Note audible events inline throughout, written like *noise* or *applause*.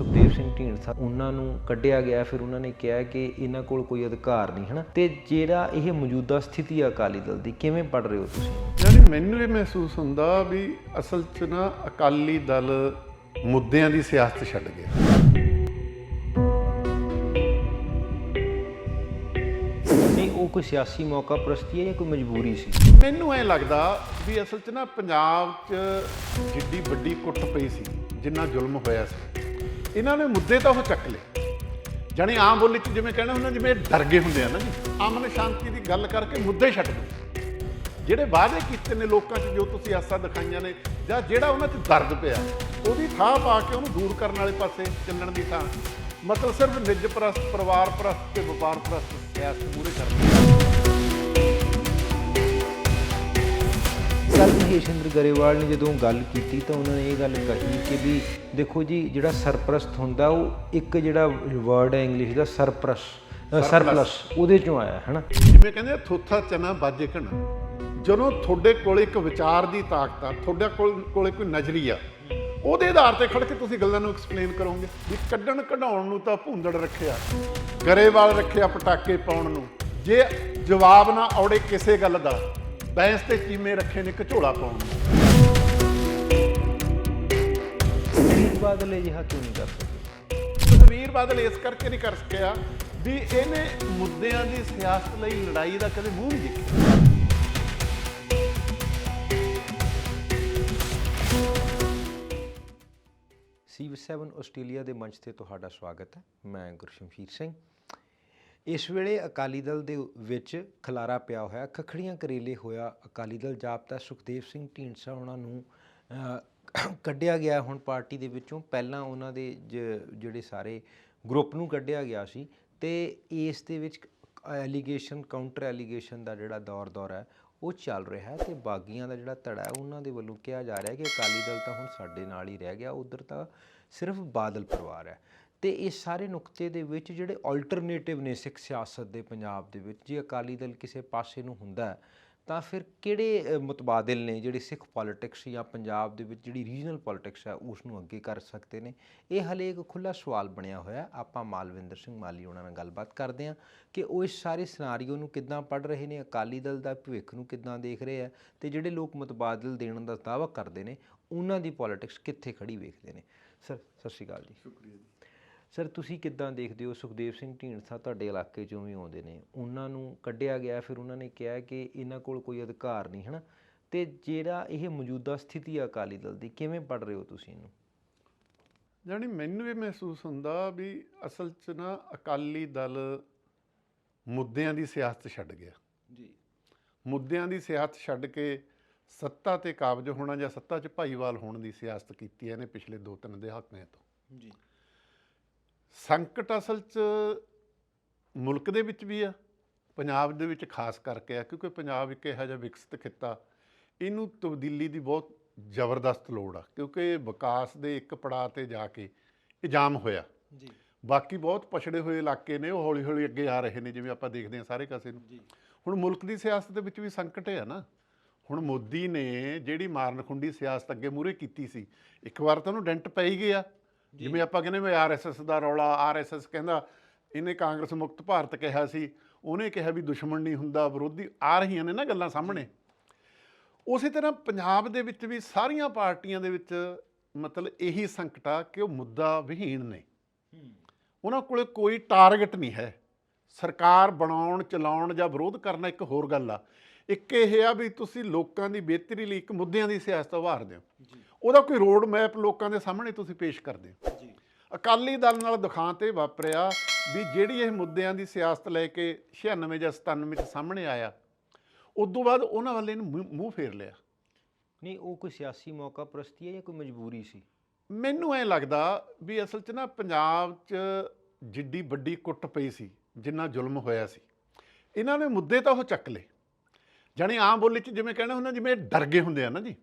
ਸੁਖਦੇਵ ਸਿੰਘ ਢੀਂਡਸਾ ਉਹਨਾਂ ਨੂੰ ਕੱਢਿਆ ਗਿਆ ਫਿਰ ਉਹਨਾਂ ਨੇ ਕਿਹਾ ਕਿ ਇਹਨਾਂ ਕੋਲ ਕੋਈ ਅਧਿਕਾਰ ਨਹੀਂ ਹਨਾ? ਤੇ ਜਿਹੜਾ ਇਹ ਮੌਜੂਦਾ ਸਥਿਤੀ ਆ ਅਕਾਲੀ ਦਲ ਦੀ ਕਿਵੇਂ ਪੜ ਰਹੇ ਹੋ ਤੁਸੀਂ? ਯਾਨੀ ਮੈਨੂੰ ਇਹ ਮਹਿਸੂਸ ਹੁੰਦਾ ਵੀ ਅਸਲ 'ਚ ਨਾ ਅਕਾਲੀ ਦਲ ਮੁੱਦਿਆਂ ਦੀ ਸਿਆਸਤ ਛੱਡ ਗਿਆ। ਉਹ ਕੋਈ ਸਿਆਸੀ ਮੌਕਾ ਪ੍ਰਸਤੀ ਹੈ ਜਾਂ ਕੋਈ ਮਜਬੂਰੀ ਸੀ? ਮੈਨੂੰ ਐ ਲੱਗਦਾ ਵੀ ਅਸਲ 'ਚ ਨਾ ਪੰਜਾਬ 'ਚ ਜਿੱਡੀ ਵੱਡੀ ਕੁੱਟ ਪਈ ਸੀ ਜਿੰਨਾ ਜ਼ੁਲਮ ਹੋਇਆ ਸੀ। ਇਹਨਾਂ ਨੇ ਮੁੱਦੇ ਤਾਂ ਉਹ ਚੱਕ ਲਏ। ਜਾਣੀ ਆਮ ਬੋਲੀ 'ਚ ਜਿਵੇਂ ਕਹਿੰਦੇ ਹੁੰਦੇ, ਜਿਵੇਂ ਡਰ ਗਏ ਹੁੰਦੇ ਆ ਨਾ ਜੀ। ਅਮਨ ਸ਼ਾਂਤੀ ਦੀ ਗੱਲ ਕਰਕੇ ਮੁੱਦੇ ਛੱਡ ਦਿਓ ਜਿਹੜੇ ਵਾਅਦੇ ਕੀਤੇ ਨੇ ਲੋਕਾਂ 'ਚ, ਜੋ ਤੁਸੀਂ ਆਸਾਂ ਦਿਖਾਈਆਂ ਨੇ, ਜਾਂ ਜਿਹੜਾ ਉਹਨਾਂ 'ਚ ਦਰਦ ਪਿਆ, ਉਹਦੀ ਥਾਂ ਪਾ ਕੇ ਉਹਨੂੰ ਦੂਰ ਕਰਨ ਵਾਲੇ ਪਾਸੇ ਚੱਲਣ ਦੀ ਥਾਂ। ਮਤਲਬ ਸਿਰਫ ਨਿੱਜ ਪ੍ਰਸਤ, ਪਰਿਵਾਰ ਪ੍ਰਸਤ ਤੇ ਵਪਾਰ ਪ੍ਰਸਤ ਸਿਆਸਤ ਪੂਰੇ ਕਰਨੀ ਕੱਲ ਮਹੇਸ਼ਿੰਦਰ ਗਰੇਵਾਲ ਨੇ ਜਦੋਂ ਗੱਲ ਕੀਤੀ ਤਾਂ ਉਹਨਾਂ ਨੇ ਇਹ ਗੱਲ ਕਹੀ ਕਿ ਵੀ ਦੇਖੋ ਜੀ ਜਿਹੜਾ ਸਰਪ੍ਰਸਤ ਹੁੰਦਾ ਉਹ ਇੱਕ ਜਿਹੜਾ ਵਰਡ ਹੈ ਇੰਗਲਿਸ਼ ਦਾ ਸਰਪ੍ਰਸ ਸਰਪਲਸ ਉਹਦੇ ਚੋਂ ਆਇਆ ਹੈ ਹਨਾ? ਜਿਵੇਂ ਕਹਿੰਦੇ ਥੋਥਾ ਚਨਾ ਬਾਜੇ ਘਣਾ। ਜਦੋਂ ਤੁਹਾਡੇ ਕੋਲ ਇੱਕ ਵਿਚਾਰ ਦੀ ਤਾਕਤ ਆ ਤੁਹਾਡੇ ਕੋਲ ਕੋਲੇ ਕੋਈ ਨਜ਼ਰੀਆ ਉਹਦੇ ਆਧਾਰ ਤੇ ਖੜ ਕੇ ਤੁਸੀਂ ਗੱਲਾਂ ਨੂੰ ਐਕਸਪਲੇਨ ਕਰੋਗੇ। ਵੀ ਕੱਢਣ ਕਢਾਉਣ ਨੂੰ ਤਾਂ ਭੁੰਦੜ ਰੱਖਿਆ ਗਰੇਵਾਲ ਰੱਖਿਆ ਪਟਾਕੇ ਪਾਉਣ ਨੂੰ। ਜੇ ਜਵਾਬ ਨਾ ਔੜੇ ਕਿਸੇ ਗੱਲ ਦਾ ਬੈਂਸ ਤੇ ਚੀਮੇ ਰੱਖੇ ਨੇ ਘਚੋਲਾ ਪਾਉਣ ਨੂੰ। ਸੁਖਬੀਰ ਬਾਦਲ ਇਹ ਕਿਉਂ ਨਹੀਂ ਕਰ ਸਕੇ? ਸੁਖਬੀਰ ਬਾਦਲ ਇਸ ਕਰਕੇ ਨਹੀਂ ਕਰ ਸਕਿਆ ਵੀ ਇਹਨੇ ਮੁੱਦਿਆਂ ਦੀ ਸਿਆਸਤ ਲਈ ਲੜਾਈ ਦਾ ਕਦੇ ਮੂੰਹ ਨਹੀਂ ਦੇਖਿਆ। ਸੀ7 ਆਸਟ੍ਰੇਲੀਆ ਦੇ ਮੰਚ ਤੇ ਤੁਹਾਡਾ ਸਵਾਗਤ ਹੈ। ਮੈਂ ਗੁਰਸ਼ਮਸ਼ੀਰ ਸਿੰਘ। ਇਸ ਵੇਲੇ ਅਕਾਲੀ ਦਲ ਦੇ ਵਿੱਚ ਖਲਾਰਾ ਪਿਆ ਹੋਇਆ, ਖਖੜੀਆਂ ਕਰੇਲੇ ਹੋਇਆ ਅਕਾਲੀ ਦਲ ਜਾਪਤਾ ਸੁਖਦੇਵ ਸਿੰਘ ਢੀਂਡਸਾ ਉਹਨਾਂ ਨੂੰ ਕੱਢਿਆ ਗਿਆ। ਹੁਣ ਪਾਰਟੀ ਦੇ ਵਿੱਚੋਂ ਪਹਿਲਾਂ ਉਹਨਾਂ ਦੇ ਜ- ਜਿਹੜੇ ਸਾਰੇ ਗਰੁੱਪ ਨੂੰ ਕੱਢਿਆ ਗਿਆ ਸੀ ਤੇ ਇਸ ਦੇ ਵਿੱਚ ਐਲੀਗੇਸ਼ਨ ਕਾਊਂਟਰ ਐਲੀਗੇਸ਼ਨ ਦਾ ਜਿਹੜਾ ਦੌਰ ਦੌਰ ਹੈ, ਉਹ ਚੱਲ ਰਿਹਾ ਹੈ ਤੇ ਬਾਗੀਆਂ ਦਾ ਜਿਹੜਾ ਧੜਾ ਹੈ, ਉਹਨਾਂ ਦੇ ਵੱਲੋਂ ਕਿਹਾ ਜਾ ਰਿਹਾ ਕਿ ਅਕਾਲੀ ਦਲ ਤਾਂ ਹੁਣ ਸਾਡੇ ਨਾਲ ਹੀ ਰਹਿ ਗਿਆ, ਉਧਰ ਤਾਂ ਸਿਰਫ ਬਾਦਲ ਪਰਿਵਾਰ ਹੈ। ਤੇ ਇਸ ਸਾਰੇ ਨੁਕਤੇ ਦੇ ਵਿੱਚ ਜਿਹੜੇ ਆਲਟਰਨੇਟਿਵ ਨੇ ਸਿੱਖ ਸਿਆਸਤ ਦੇ ਪੰਜਾਬ ਦੇ ਵਿੱਚ, ਜੇ ਅਕਾਲੀ ਦਲ ਕਿਸੇ ਪਾਸੇ ਨੂੰ ਹੁੰਦਾ ਤਾਂ ਫਿਰ ਕਿਹੜੇ ਮੁਤਬਾਦਲ ਨੇ ਜਿਹੜੇ ਸਿੱਖ ਪੋਲਿਟਿਕਸ ਜਾਂ ਪੰਜਾਬ ਦੇ ਵਿੱਚ ਜਿਹੜੀ ਰੀਜਨਲ ਪੋਲਿਟਿਕਸ ਹੈ ਉਸ ਨੂੰ ਅੱਗੇ ਕਰ ਸਕਦੇ ਨੇ? ਇਹ ਹਲੇ ਇੱਕ ਖੁੱਲਾ ਸਵਾਲ ਬਣਿਆ ਹੋਇਆ ਆਪਾਂ ਮਾਲਵਿੰਦਰ ਸਿੰਘ ਮਾਲੀ ਉਹਨਾਂ ਨਾਲ ਗੱਲਬਾਤ ਕਰਦੇ ਹਾਂ ਕਿ ਉਹ ਇਸ ਸਾਰੇ ਸਿਨਾਰੀਓ ਨੂੰ ਕਿੱਦਾਂ ਪੜ ਰਹੇ ਨੇ, ਅਕਾਲੀ ਦਲ ਦਾ ਭਵਿੱਖ ਨੂੰ ਕਿੱਦਾਂ ਦੇਖ ਰਹੇ ਆ ਤੇ ਜਿਹੜੇ ਲੋਕ ਮੁਤਬਾਦਲ ਦੇਣ ਦਾ ਦਾਅਵਾ ਕਰਦੇ ਨੇ, ਉਹਨਾਂ ਦੀ ਪੋਲਿਟਿਕਸ ਕਿੱਥੇ ਖੜੀ ਵੇਖਦੇ ਨੇ? ਸਰ ਸਤਿ ਸ਼੍ਰੀ ਅਕਾਲ ਜੀ। ਸ਼ੁਕਰੀਆ ਸਰ ਤੁਸੀਂ ਕਿੱਦਾਂ ਦੇਖਦੇ ਹੋ ਸੁਖਦੇਵ ਸਿੰਘ ਢੀਂਡਸਾ ਤੁਹਾਡੇ ਇਲਾਕੇ ਚੋਂ ਵੀ ਆਉਂਦੇ ਨੇ? ਉਹਨਾਂ ਨੂੰ ਕੱਢਿਆ ਗਿਆ ਫਿਰ ਉਹਨਾਂ ਨੇ ਕਿਹਾ ਕਿ ਇਹਨਾਂ ਕੋਲ ਕੋਈ ਅਧਿਕਾਰ ਨਹੀਂ ਹਨਾ? ਤੇ ਜਿਹੜਾ ਇਹ ਮੌਜੂਦਾ ਸਥਿਤੀ ਆ ਅਕਾਲੀ ਦਲ ਦੀ ਕਿਵੇਂ ਪੜ ਰਹੇ ਹੋ ਤੁਸੀਂ ਇਹਨੂੰ? ਜਾਣੀ ਮੈਨੂੰ ਇਹ ਮਹਿਸੂਸ ਹੁੰਦਾ ਵੀ ਅਸਲ 'ਚ ਨਾ ਅਕਾਲੀ ਦਲ ਮੁੱਦਿਆਂ ਦੀ ਸਿਆਸਤ ਛੱਡ ਗਿਆ। ਜੀ। ਮੁੱਦਿਆਂ ਦੀ ਸਿਆਸਤ ਛੱਡ ਕੇ ਸੱਤਾ ਤੇ ਕਾਬਜ ਹੋਣਾ ਜਾਂ ਸੱਤਾ 'ਚ ਭਾਈਵਾਲ ਹੋਣ ਦੀ ਸਿਆਸਤ ਕੀਤੀ ਹੈ ਇਹਨੇ ਪਿਛਲੇ 2-3 ਦਹਾਕਿਆਂ ਤੋਂ। ਜੀ। ਸੰਕਟ ਅਸਲ 'ਚ ਮੁਲਕ ਦੇ ਵਿੱਚ ਵੀ ਆ ਪੰਜਾਬ ਦੇ ਵਿੱਚ ਖਾਸ ਕਰਕੇ ਆ ਕਿਉਂਕਿ ਪੰਜਾਬ ਇੱਕ ਇਹੋ ਜਿਹਾ ਵਿਕਸਿਤ ਖਿੱਤਾ। ਇਹਨੂੰ ਤਬਦੀਲੀ ਦੀ ਬਹੁਤ ਜ਼ਬਰਦਸਤ ਲੋੜ ਆ ਕਿਉਂਕਿ ਵਿਕਾਸ ਦੇ ਇੱਕ ਪੜਾਅ ਤੇ ਜਾ ਕੇ ਇਹ ਜਾਮ ਹੋਇਆ। ਜੀ। ਬਾਕੀ ਬਹੁਤ ਪਛੜੇ ਹੋਏ ਇਲਾਕੇ ਨੇ ਉਹ ਹੌਲੀ ਹੌਲੀ ਅੱਗੇ ਆ ਰਹੇ ਨੇ ਜਿਵੇਂ ਆਪਾਂ ਦੇਖਦੇ ਹਾਂ ਸਾਰੇ ਕਾਸੇ ਨੂੰ। ਹੁਣ ਮੁਲਕ ਦੀ ਸਿਆਸਤ ਦੇ ਵਿੱਚ ਵੀ ਸੰਕਟ ਹੈ ਨਾ। ਹੁਣ ਮੋਦੀ ਨੇ ਜਿਹੜੀ ਮਾਰਨ ਖੁੰਡੀ ਸਿਆਸਤ ਅੱਗੇ ਮੂਰੇ ਕੀਤੀ ਸੀ ਇੱਕ ਵਾਰ ਤਾਂ ਉਹਨੂੰ ਡੈਂਟ ਪੈ ਹੀ ਗਿਆ। ਜਿਵੇਂ ਆਪਾਂ ਕਹਿੰਦੇ ਵੀ ਆਰਐਸਐਸ ਦਾ ਰੌਲਾ ਆਰਐਸਐਸ ਕਹਿੰਦਾ ਇਹਨੇ ਕਾਂਗਰਸ ਮੁਕਤ ਭਾਰਤ ਕਿਹਾ ਸੀ। ਉਹਨੇ ਕਿਹਾ ਵੀ ਦੁਸ਼ਮਣ ਨਹੀਂ ਹੁੰਦਾ ਵਿਰੋਧੀ ਆ ਰਹੀਆਂ ਨੇ ਨਾ ਗੱਲਾਂ ਸਾਹਮਣੇ। ਉਸੇ ਤਰ੍ਹਾਂ ਪੰਜਾਬ ਦੇ ਵਿੱਚ ਵੀ ਸਾਰੀਆਂ ਪਾਰਟੀਆਂ ਦੇ ਵਿੱਚ ਮਤਲਬ ਇਹੀ ਸੰਕਟ ਆ ਕਿ ਉਹ ਮੁੱਦਾ ਵਿਹੀਨ ਨੇ। ਉਹਨਾਂ ਕੋਲੇ ਕੋਈ ਟਾਰਗੇਟ ਨਹੀਂ ਹੈ। ਸਰਕਾਰ ਬਣਾਉਣ ਚਲਾਉਣ ਜਾਂ ਵਿਰੋਧ ਕਰਨਾ ਇੱਕ ਹੋਰ ਗੱਲ ਆ। ਇੱਕ ਇਹ ਆ ਵੀ ਤੁਸੀਂ ਲੋਕਾਂ ਦੀ ਬਿਹਤਰੀ ਲਈ ਇੱਕ ਮੁੱਦਿਆਂ ਦੀ ਸਿਆਸਤ ਉਭਾਰਦੇ ਹੋ। ਉਹਦਾ ਕੋਈ ਰੋਡ ਮੈਪ ਲੋਕਾਂ ਦੇ ਸਾਹਮਣੇ ਤੁਸੀਂ ਪੇਸ਼ ਕਰਦੇ ਹੋ। ਜੀ। ਅਕਾਲੀ ਦਲ ਨਾਲ ਦੁਖਾਂਤ ਇਹ ਵਾਪਰਿਆ ਵੀ ਜਿਹੜੀ ਇਹ ਮੁੱਦਿਆਂ ਦੀ ਸਿਆਸਤ ਲੈ ਕੇ 96 ਜਾਂ 97 ਚ ਸਾਹਮਣੇ ਆਇਆ ਉਦੋਂ ਬਾਅਦ ਉਹਨਾਂ ਵੱਲ ਇਹਨੂੰ ਮੂੰਹ- ਫੇਰ ਲਿਆ। ਨਹੀਂ ਉਹ ਕੋਈ ਸਿਆਸੀ ਮੌਕਾ ਪ੍ਰਸਤੀ ਹੈ ਜਾਂ ਕੋਈ ਮਜਬੂਰੀ ਸੀ? ਮੈਨੂੰ ਐ ਲੱਗਦਾ ਵੀ ਅਸਲ 'ਚ ਨਾ ਪੰਜਾਬ 'ਚ ਜਿੱਡੀ ਵੱਡੀ ਕੁੱਟ ਪਈ ਸੀ ਜਿੰਨਾ ਜ਼ੁਲਮ ਹੋਇਆ ਸੀ। ਇਹਨਾਂ ਨੇ ਮੁੱਦੇ ਤਾਂ ਉਹ ਚੱਕ ਲਏ। ਜਾਣੀ ਆਮ ਬੋਲੀ 'ਚ ਜਿਵੇਂ ਕਹਿੰਦੇ ਹੁੰਦੇ ਜਿਵੇਂ ਡਰ ਗਏ ਹੁੰਦੇ ਆ ਨਾ ਜੀ।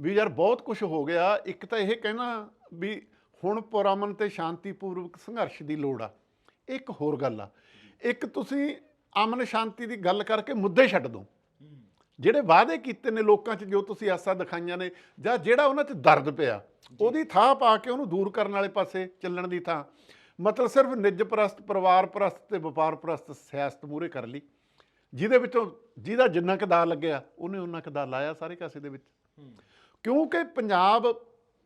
ਵੀ ਯਾਰ ਬਹੁਤ ਕੁਝ ਹੋ ਗਿਆ। ਇੱਕ ਤਾਂ ਇਹ ਕਹਿਣਾ ਵੀ ਹੁਣ ਪੁਰਅਮਨ ਤੇ ਸ਼ਾਂਤੀਪੂਰਵਕ ਸੰਘਰਸ਼ ਦੀ ਲੋੜ ਆ। ਇੱਕ ਹੋਰ ਗੱਲ ਆ। ਇੱਕ ਤੁਸੀਂ ਅਮਨ ਸ਼ਾਂਤੀ ਦੀ ਗੱਲ ਕਰਕੇ ਮੁੱਦੇ ਛੱਡ ਦੋ। ਜਿਹੜੇ ਵਾਅਦੇ ਕੀਤੇ ਨੇ ਲੋਕਾਂ 'ਚ, ਜੋ ਤੁਸੀਂ ਆਸਾਂ ਦਿਖਾਈਆਂ ਨੇ, ਜਾਂ ਜਿਹੜਾ ਉਹਨਾਂ 'ਚ ਦਰਦ ਪਿਆ, ਉਹਦੀ ਥਾਂ ਪਾ ਕੇ ਉਹਨੂੰ ਦੂਰ ਕਰਨ ਵਾਲੇ ਪਾਸੇ ਚੱਲਣ ਦੀ ਥਾਂ। ਮਤਲਬ ਸਿਰਫ ਨਿੱਜ ਪ੍ਰਸਤ, ਪਰਿਵਾਰ ਪ੍ਰਸਤ ਤੇ ਵਪਾਰ ਪ੍ਰਸਤ ਸਿਆਸਤ ਮੂਰੇ ਕਰ ਲਈ। ਜਿਹਦੇ ਵਿੱਚੋਂ ਜਿਹਦਾ ਜਿੰਨਾ ਕੁ ਦਾ ਲੱਗਿਆ, ਉਹਨੇ ਉਹਨਾਂ ਕੁ ਦਾ ਲਾਇਆ ਸਾਰੇ ਕਾਸੇ ਦੇ ਵਿੱਚ। ਕਿਉਂਕਿ ਪੰਜਾਬ